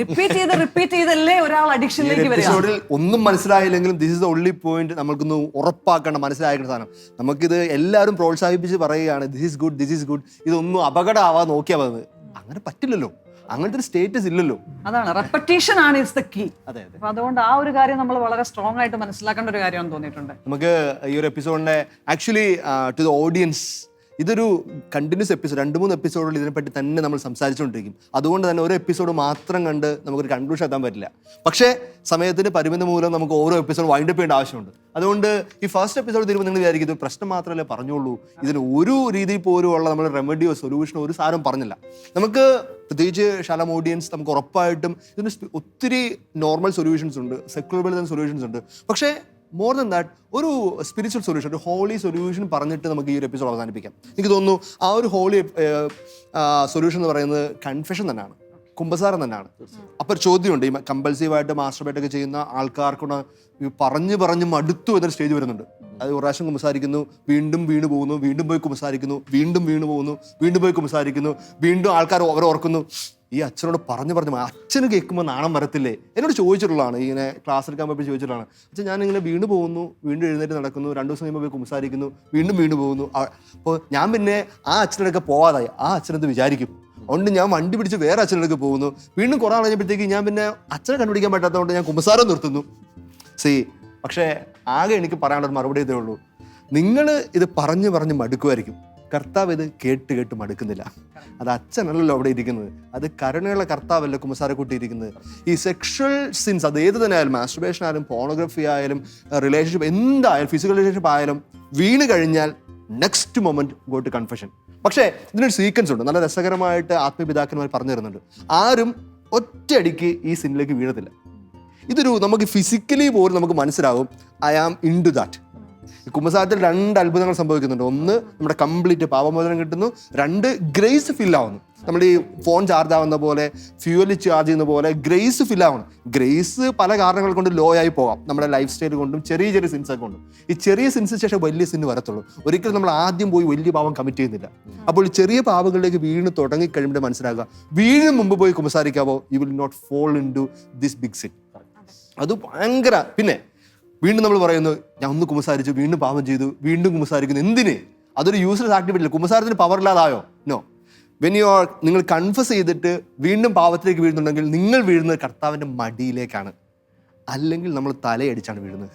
റിപ്പീറ്റ് ചെയ്ത് റിപ്പീറ്റ് ചെയ്തല്ലേ ഒരാൾ അഡിക്ഷനിലേക്ക് വരിക. എപ്പിസോഡിൽ ഒന്നും മനസ്സിലായില്ലെങ്കിലും this is the only point നമ്മൾക്കൊന്ന് ഉറപ്പാക്കേണ്ട മനസ്സിലാക്കേണ്ട സാധനം. നമുക്കിത് എല്ലാവരും പ്രോത്സാഹിപ്പിച്ച് പറയുകയാണ് this is good this is good ഇതൊന്നും അപകടമാവാൻ നോക്കിയാൽ മതി. അങ്ങനെ പറ്റില്ലല്ലോ. അങ്ങനത്തെ ഒരു സ്റ്റേറ്റസ് ഇല്ലല്ലോ. അതാണ്. റെപ്പറ്റീഷൻ ആണ് ഇസ് ദ കീ അതെ അതെ. അപ്പൊ അതുകൊണ്ട് ആ ഒരു കാര്യം നമ്മൾ വളരെ സ്ട്രോങ് ആയിട്ട് മനസ്സിലാക്കേണ്ട ഒരു കാര്യമാണെന്ന് തോന്നിയിട്ടുണ്ട്. നമുക്ക് ഈ ഒരു എപ്പിസോഡിന്റെ ആക്ച്വലി ടു ദ ഓഡിയൻസ് ഇതൊരു കണ്ടിന്യൂസ് എപ്പിസോഡ് രണ്ട് മൂന്ന് എപ്പിസോഡുകൾ ഇതിനെപ്പറ്റി തന്നെ നമ്മൾ സംസാരിച്ചുകൊണ്ടിരിക്കും. അതുകൊണ്ട് തന്നെ ഒരു എപ്പിസോഡ് മാത്രം കണ്ട് നമുക്കൊരു കൺക്ലൂഷൻ എത്താൻ പറ്റില്ല. പക്ഷേ സമയത്തിന് പരിമിതി മൂലം നമുക്ക് ഓരോ എപ്പിസോഡ് വൈൻഡപ്പ് ചെയ്യേണ്ട ആവശ്യമുണ്ട്. അതുകൊണ്ട് ഈ ഫസ്റ്റ് എപ്പിസോഡ് തീരുമ്പോൾ നിങ്ങൾ വിചാരിക്കും പ്രശ്നം മാത്രമല്ലേ പറഞ്ഞുള്ളൂ. ഇതിന് ഒരു രീതി പോലും ഉള്ള നമ്മൾ റെമഡിയോ സൊല്യൂഷനോ ഒരു സാധനം പറഞ്ഞില്ല. നമുക്ക് പ്രത്യേകിച്ച് ശാലം ഓഡിയൻസ് നമുക്ക് ഉറപ്പായിട്ടും ഇതിന് ഒത്തിരി നോർമൽ സൊല്യൂഷൻസ് ഉണ്ട് സെക്യുലർ സൊല്യൂഷൻസ് ഉണ്ട്. പക്ഷേ മോർ ദൻ ദാറ്റ് ഒരു സ്പിരിച്വൽ സൊല്യൂഷൻ ഒരു ഹോളി സൊല്യൂഷൻ പറഞ്ഞിട്ട് നമുക്ക് ഈ ഒരു എപ്പിസോഡ് അവസാനിപ്പിക്കാം. എനിക്ക് തോന്നുന്നു ആ ഒരു ഹോളി സൊല്യൂഷൻ എന്ന് പറയുന്നത് കൺഫെഷൻ തന്നെയാണ്. കുംഭസാരം തന്നെയാണ്. അപ്പോൾ ഒരു ചോദ്യമുണ്ട് ഈ കമ്പൽസീവായിട്ട് മാസ്റ്റർബേറ്റ് ഒക്കെ ചെയ്യുന്ന ആൾക്കാർക്കുള്ള പറഞ്ഞു പറഞ്ഞു മടുത്തു എന്നൊരു സ്റ്റേജ് വരുന്നുണ്ട്. അത് ഒരു പ്രാവശ്യം കുമ്പസാരിക്കുന്നു വീണ്ടും വീണ് പോകുന്നു വീണ്ടും പോയി കുമ്പസാരിക്കുന്നു വീണ്ടും വീണ് പോകുന്നു വീണ്ടും പോയി കുമ്പസാരിക്കുന്നു വീണ്ടും ആൾക്കാർ അവരെ ഓർക്കുന്നു. ഈ അച്ഛനോട് പറഞ്ഞു പറഞ്ഞു അച്ഛന് കേൾക്കുമ്പോൾ നാണം വരത്തില്ലേ? എന്നോട് ചോദിച്ചിട്ടുള്ളതാണ് ഇങ്ങനെ ക്ലാസ് എടുക്കാൻ പറ്റി ചോദിച്ചിട്ടുള്ളതാണ്. അച്ഛൻ ഞാൻ ഇങ്ങനെ വീണ് പോകുന്നു വീണ്ടും എഴുന്നേറ്റ് നടക്കുന്നു രണ്ടു ദിവസം കഴിയുമ്പോൾ കുമ്പസാരിക്കുന്നു വീണ്ടും വീണ് പോകുന്നു. അപ്പോൾ ഞാൻ പിന്നെ ആ അച്ഛനോടൊക്കെ പോവാതായി. ആ അച്ഛനെന്ത് വിചാരിക്കും. അതുകൊണ്ട് ഞാൻ വണ്ടി പിടിച്ച് വേറെ അച്ഛനടുക്ക് പോകുന്നു. വീണ്ടും കുറെ കഴിഞ്ഞപ്പോഴത്തേക്ക് ഞാൻ പിന്നെ അച്ഛനെ കണ്ടുപിടിക്കാൻ പറ്റാത്തതുകൊണ്ട് ഞാൻ കുമ്പസാരം നിർത്തുന്നു. സി പക്ഷേ ആകെ എനിക്ക് പറയാനുള്ള ഒരു മറുപടി ഇതേ ഉള്ളൂ. നിങ്ങൾ ഇത് പറഞ്ഞു പറഞ്ഞ് മടുക്കുമായിരിക്കും. കർത്താവ് ഇത് കേട്ട് കേട്ട് മടുക്കുന്നില്ല. അത് അച്ഛനല്ലല്ലോ അവിടെ ഇരിക്കുന്നത്. അത് കരുണയുള്ള കർത്താവല്ല കുമ്പസാരക്കുട്ടി ഇരിക്കുന്നത് ഈ സെക്ഷൽ സിൻസ് അത് ഏത് തന്നെ ആയാലും മാസ്റ്റർബേഷൻ ആയാലും പോണോഗ്രഫി ആയാലും റിലേഷൻഷിപ്പ് എന്തായാലും ഫിസിക്കൽ റിലേഷൻഷിപ്പ് ആയാലും വീണ് കഴിഞ്ഞാൽ next moment go to confession പക്ഷേ ഇതിനൊരു സീക്വൻസ് ഉണ്ട്. നല്ല രസകരമായിട്ട് ആത്മപിതാക്കന്മാർ പറഞ്ഞു തരുന്നുണ്ട്. ആരും ഒറ്റയടിക്ക് ഈ സിനിമയിലേക്ക് വീഴത്തില്ല. ഇതൊരു നമുക്ക് ഫിസിക്കലി പോലും നമുക്ക് മനസ്സിലാവും I am into that ഈ കുമ്പസാരത്തിൽ രണ്ട് അത്ഭുതങ്ങൾ സംഭവിക്കുന്നുണ്ട്. ഒന്ന് നമ്മുടെ കംപ്ലീറ്റ് പാപമോചനം കിട്ടുന്നു. രണ്ട് ഗ്രേസ് ഫിൽ ആവുന്നു. നമ്മൾ ഈ ഫോൺ ചാർജ് ആവുന്ന പോലെ ഫ്യൂവൽ ചാർജ് ചെയ്യുന്ന പോലെ ഗ്രേസ് ഫിൽ ആവണം ഗ്രേസ് പല കാരണങ്ങൾ കൊണ്ട് ലോ ആയി പോകാം. നമ്മുടെ ലൈഫ് സ്റ്റൈൽ കൊണ്ടും ചെറിയ ചെറിയ സിൻസ് ഒക്കെ കൊണ്ടും. ഈ ചെറിയ സിൻസിന് ശേഷം വലിയ സിന് വരത്തുള്ളൂ. ഒരിക്കലും നമ്മൾ ആദ്യം പോയി വലിയ പാവം കമ്മിറ്റ് ചെയ്യുന്നില്ല. അപ്പോൾ ചെറിയ പാവങ്ങളിലേക്ക് വീണ് തുടങ്ങി കഴിയുമ്പോൾ മനസ്സിലാക്കുക. വീണ് മുമ്പ് പോയി കുമ്പസാരിക്കാവോ? You will not fall into this big sin അത് ഭയങ്കര പിന്നെ വീണ്ടും നമ്മൾ പറയുന്നു ഞാൻ ഒന്ന് കുമ്പസാരിച്ചു വീണ്ടും പാപം ചെയ്തു വീണ്ടും കുമ്പസാരിക്കുന്നു. എന്തിന്? അതൊരു യൂസ്ലെസ് ആക്ടിവിറ്റി അല്ല. കുമ്പസാരത്തിന് പവർ ഇല്ലാതായോ? നോ വെൻ യു ആർ നിങ്ങൾ കൺഫസ് ചെയ്തിട്ട് വീണ്ടും പാപത്തിലേക്ക് വീഴുന്നുണ്ടെങ്കിൽ നിങ്ങൾ വീഴുന്നത് കർത്താവിന്റെ മടിയിലേക്കാണ്. അല്ലെങ്കിൽ നമ്മൾ തലയടിച്ചാണ് വീഴുന്നത്.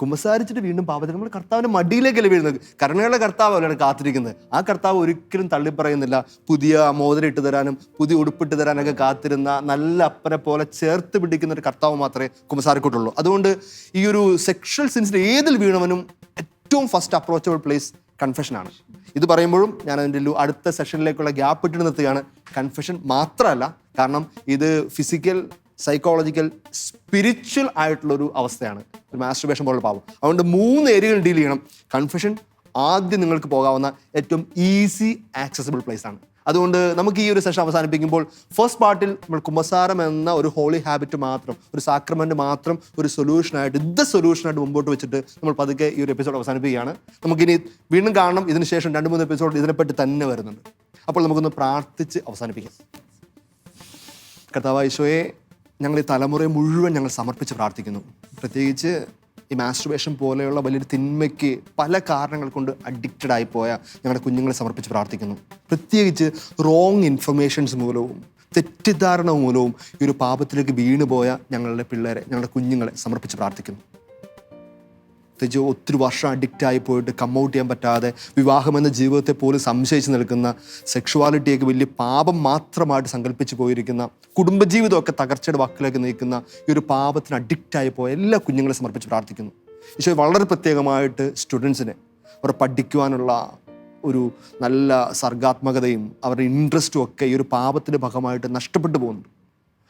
കുമ്പസാരിച്ചിട്ട് വീണ്ടും പാപത്തിൽ നമ്മൾ കർത്താവിന്റെ മടിയിലേക്കല്ലേ വീഴുന്നത്. കരുണയുള്ള കർത്താവ് അല്ലാണ് കാത്തിരിക്കുന്നത്. ആ കർത്താവ് ഒരിക്കലും തള്ളിപ്പറയുന്നില്ല. പുതിയ മോതിരം ഇട്ട് തരാനും പുതിയ ഉടുപ്പിട്ട് തരാനൊക്കെ കാത്തിരുന്ന നല്ല അപ്പനെ പോലെ ചേർത്ത് പിടിക്കുന്ന ഒരു കർത്താവ് മാത്രമേ കുമ്പസാരക്കൂട്ടുള്ളൂ. അതുകൊണ്ട് ഈ ഒരു സെക്ഷൽ സെൻസിൽ ഏതിൽ വീണവനും ഏറ്റവും ഫസ്റ്റ് അപ്രോച്ചബിൾ പ്ലേസ് കൺഫെഷനാണ് ഇത് പറയുമ്പോഴും ഞാൻ അതിന്റെ അടുത്ത സെഷനിലേക്കുള്ള ഗ്യാപ്പ് ഇട്ടിട്ട് നിർത്തുകയാണ്. കൺഫെഷൻ മാത്രമല്ല കാരണം ഇത് ഫിസിക്കൽ സൈക്കോളജിക്കൽ സ്പിരിച്വൽ ആയിട്ടുള്ളൊരു അവസ്ഥയാണ്. ഒരു മാസ്റ്റർബേഷൻ പോലുള്ള പാവം അതുകൊണ്ട് മൂന്ന് ഏരിയകൾ ഡീൽ ചെയ്യണം. കൺഫ്യൂഷൻ ആദ്യം നിങ്ങൾക്ക് പോകാവുന്ന ഏറ്റവും ഈസി ആക്സസിബിൾ പ്ലേസ് ആണ്. അതുകൊണ്ട് നമുക്ക് ഈ ഒരു സെഷൻ അവസാനിപ്പിക്കുമ്പോൾ ഫസ്റ്റ് പാർട്ടിൽ നമ്മൾ കുമ്പസാരം എന്ന ഒരു ഹോളി ഹാബിറ്റ് മാത്രം ഒരു സാക്രമെന്റ് മാത്രം ഒരു സൊല്യൂഷനായിട്ട് ഇത് സൊല്യൂഷനായിട്ട് മുമ്പോട്ട് വെച്ചിട്ട് നമ്മൾ പതുക്കെ ഈ ഒരു എപ്പിസോഡ് അവസാനിപ്പിക്കുകയാണ്. നമുക്കിനി വീണ്ടും കാണണം. ഇതിന് ശേഷം രണ്ട് മൂന്ന് എപ്പിസോഡ് ഇതിനെപ്പറ്റി തന്നെ വരുന്നുണ്ട്. അപ്പോൾ നമുക്കൊന്ന് പ്രാർത്ഥിച്ച് അവസാനിപ്പിക്കാം. കർത്താവ് ഈശോയെ ഞങ്ങൾ ഈ തലമുറയെ മുഴുവൻ ഞങ്ങൾ സമർപ്പിച്ച് പ്രാർത്ഥിക്കുന്നു. പ്രത്യേകിച്ച് ഈ മാസ്റ്റർബേഷൻ പോലെയുള്ള വലിയൊരു തിന്മയ്ക്ക് പല കാരണങ്ങൾ കൊണ്ട് അഡിക്റ്റഡ് ആയി പോയ ഞങ്ങളുടെ കുഞ്ഞുങ്ങളെ സമർപ്പിച്ച് പ്രാർത്ഥിക്കുന്നു. പ്രത്യേകിച്ച് റോങ് ഇൻഫർമേഷൻസ് മൂലവും തെറ്റിദ്ധാരണ മൂലവും ഈ ഒരു പാപത്തിലേക്ക് വീണുപോയ ഞങ്ങളുടെ പിള്ളേരെ ഞങ്ങളുടെ കുഞ്ഞുങ്ങളെ സമർപ്പിച്ച് പ്രാർത്ഥിക്കുന്നു. പ്രത്യേകിച്ച് ഒത്തിരി വർഷം അഡിക്റ്റ് ആയി പോയിട്ട് കമ്മൗട്ട് ചെയ്യാൻ പറ്റാതെ വിവാഹം എന്ന ജീവിതത്തെ പോലും സംശയിച്ച് നിൽക്കുന്ന സെക്ഷുവാലിറ്റിയൊക്കെ വലിയ പാപം മാത്രമായിട്ട് സങ്കല്പിച്ച് പോയിരിക്കുന്ന കുടുംബജീവിതമൊക്കെ തകർച്ചയുടെ വാക്കിലേക്ക് നയിക്കുന്ന ഈ ഒരു പാപത്തിന് അഡിക്റ്റ് ആയി പോയ എല്ലാ കുഞ്ഞുങ്ങളെ സമർപ്പിച്ച് പ്രാർത്ഥിക്കുന്നു. ഈശോ വളരെ പ്രത്യേകമായിട്ട് സ്റ്റുഡൻസിനെ അവർ പഠിക്കുവാനുള്ള ഒരു നല്ല സർഗാത്മകതയും അവരുടെ ഇൻട്രസ്റ്റും ഒക്കെ ഈ ഒരു പാപത്തിന്റെ ഭാഗമായിട്ട് നഷ്ടപ്പെട്ടു പോകുന്നുണ്ട്.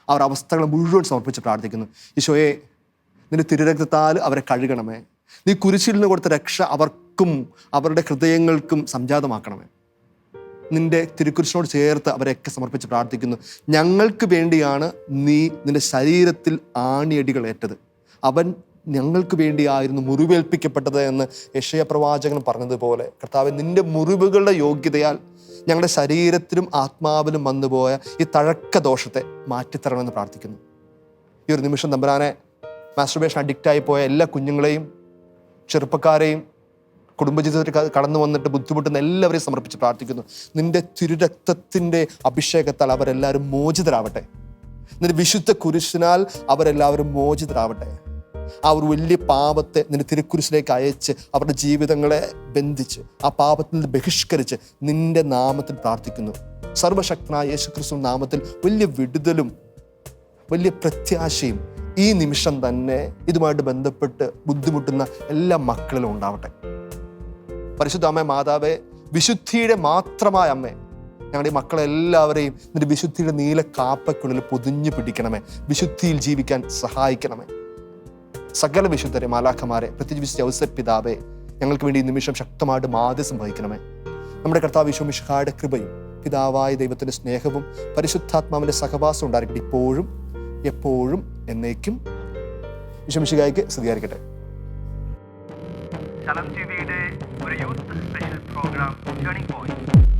അവർ അവസ്ഥകളെ മുഴുവൻ സമർപ്പിച്ച് പ്രാർത്ഥിക്കുന്നു. ഈശോയെ നിന്റെ തിരുരക്തത്താൽ അവരെ കഴുകണമേ. നീ കുരിശിൽ നിന്ന് കൊടുത്ത രക്ഷ അവർക്കും അവരുടെ ഹൃദയങ്ങൾക്കും സംജാതമാക്കണമേ. നിന്റെ തിരുക്കുരിശിനോട് ചേർത്ത് അവരെയൊക്കെ സമർപ്പിച്ച് പ്രാർത്ഥിക്കുന്നു. ഞങ്ങൾക്ക് വേണ്ടിയാണ് നീ നിന്റെ ശരീരത്തിൽ ആണിയടികൾ ഏറ്റത്. അവൻ ഞങ്ങൾക്ക് വേണ്ടിയായിരുന്നു മുറിവേൽപ്പിക്കപ്പെട്ടത് എന്ന് യക്ഷയ പ്രവാചകൻ പറഞ്ഞതുപോലെ കർത്താവ് നിന്റെ മുറിവുകളുടെ യോഗ്യതയാൽ ഞങ്ങളുടെ ശരീരത്തിലും ആത്മാവിലും വന്നുപോയ ഈ തഴക്ക ദോഷത്തെ മാറ്റിത്തരണമെന്ന് പ്രാർത്ഥിക്കുന്നു. ഈ ഒരു നിമിഷം തമ്പരാനെ മാസ്റ്റർബേഷൻ അഡിക്റ്റായി പോയ എല്ലാ കുഞ്ഞുങ്ങളെയും ചെറുപ്പക്കാരെയും കുടുംബജീവിതത്തിൽ കടന്നു വന്നിട്ട് ബുദ്ധിമുട്ടുന്ന എല്ലാവരെയും സമർപ്പിച്ച് പ്രാർത്ഥിക്കുന്നു. നിന്റെ തിരുരക്തത്തിന്റെ അഭിഷേകത്താൽ അവരെല്ലാവരും മോചിതരാവട്ടെ. നിന്റെ വിശുദ്ധ കുരിശിനാൽ അവരെല്ലാവരും മോചിതരാവട്ടെ. ആ ഒരു വലിയ പാപത്തെ നിന്റെ തിരുക്കുരിശിലേക്ക് അയച്ച് അവരുടെ ജീവിതങ്ങളെ ബന്ധിച്ച് ആ പാപത്തിൽ നിന്ന് ബഹിഷ്കരിച്ച് നിന്റെ നാമത്തിൽ പ്രാർത്ഥിക്കുന്നു. സർവശക്തനായ യേശുക്രിസ്തു നാമത്തിൽ വലിയ വിടുതലും വലിയ പ്രത്യാശയും ഈ നിമിഷം തന്നെ ഇതുമായിട്ട് ബന്ധപ്പെട്ട് ബുദ്ധിമുട്ടുന്ന എല്ലാ മക്കളിലും ഉണ്ടാവട്ടെ. പരിശുദ്ധ അമ്മ മാതാവേ വിശുദ്ധിയുടെ മാത്രമായ അമ്മേ ഞങ്ങളുടെ ഈ മക്കളെല്ലാവരെയും നിന്റെ വിശുദ്ധിയുടെ നീല കാപ്പയ്ക്കുള്ളിൽ പൊതിഞ്ഞു പിടിക്കണമേ. വിശുദ്ധിയിൽ ജീവിക്കാൻ സഹായിക്കണമേ. സകല വിശുദ്ധരെ മാലാഖമാരെ പ്രത്യേകിച്ച് വിശുദ്ധ പിതാവേ ഞങ്ങൾക്ക് വേണ്ടി ഈ നിമിഷം ശക്തമായിട്ട് മാധ്യസം വഹിക്കണമേ. നമ്മുടെ കർത്താവ് വിശ്വമിഷഹായുടെ കൃപയും പിതാവായ ദൈവത്തിന്റെ സ്നേഹവും പരിശുദ്ധാത്മാവിന്റെ സഹവാസം ഉണ്ടായിരിക്കട്ടെ ഇപ്പോഴും. എപ്പോഴും എന്നേക്കും വിശ്വമിഷകായ്ക്ക് സ്തുതിയായിരിക്കട്ടെ ചലം ടിവിയുടെ ഒരു youth special program turning point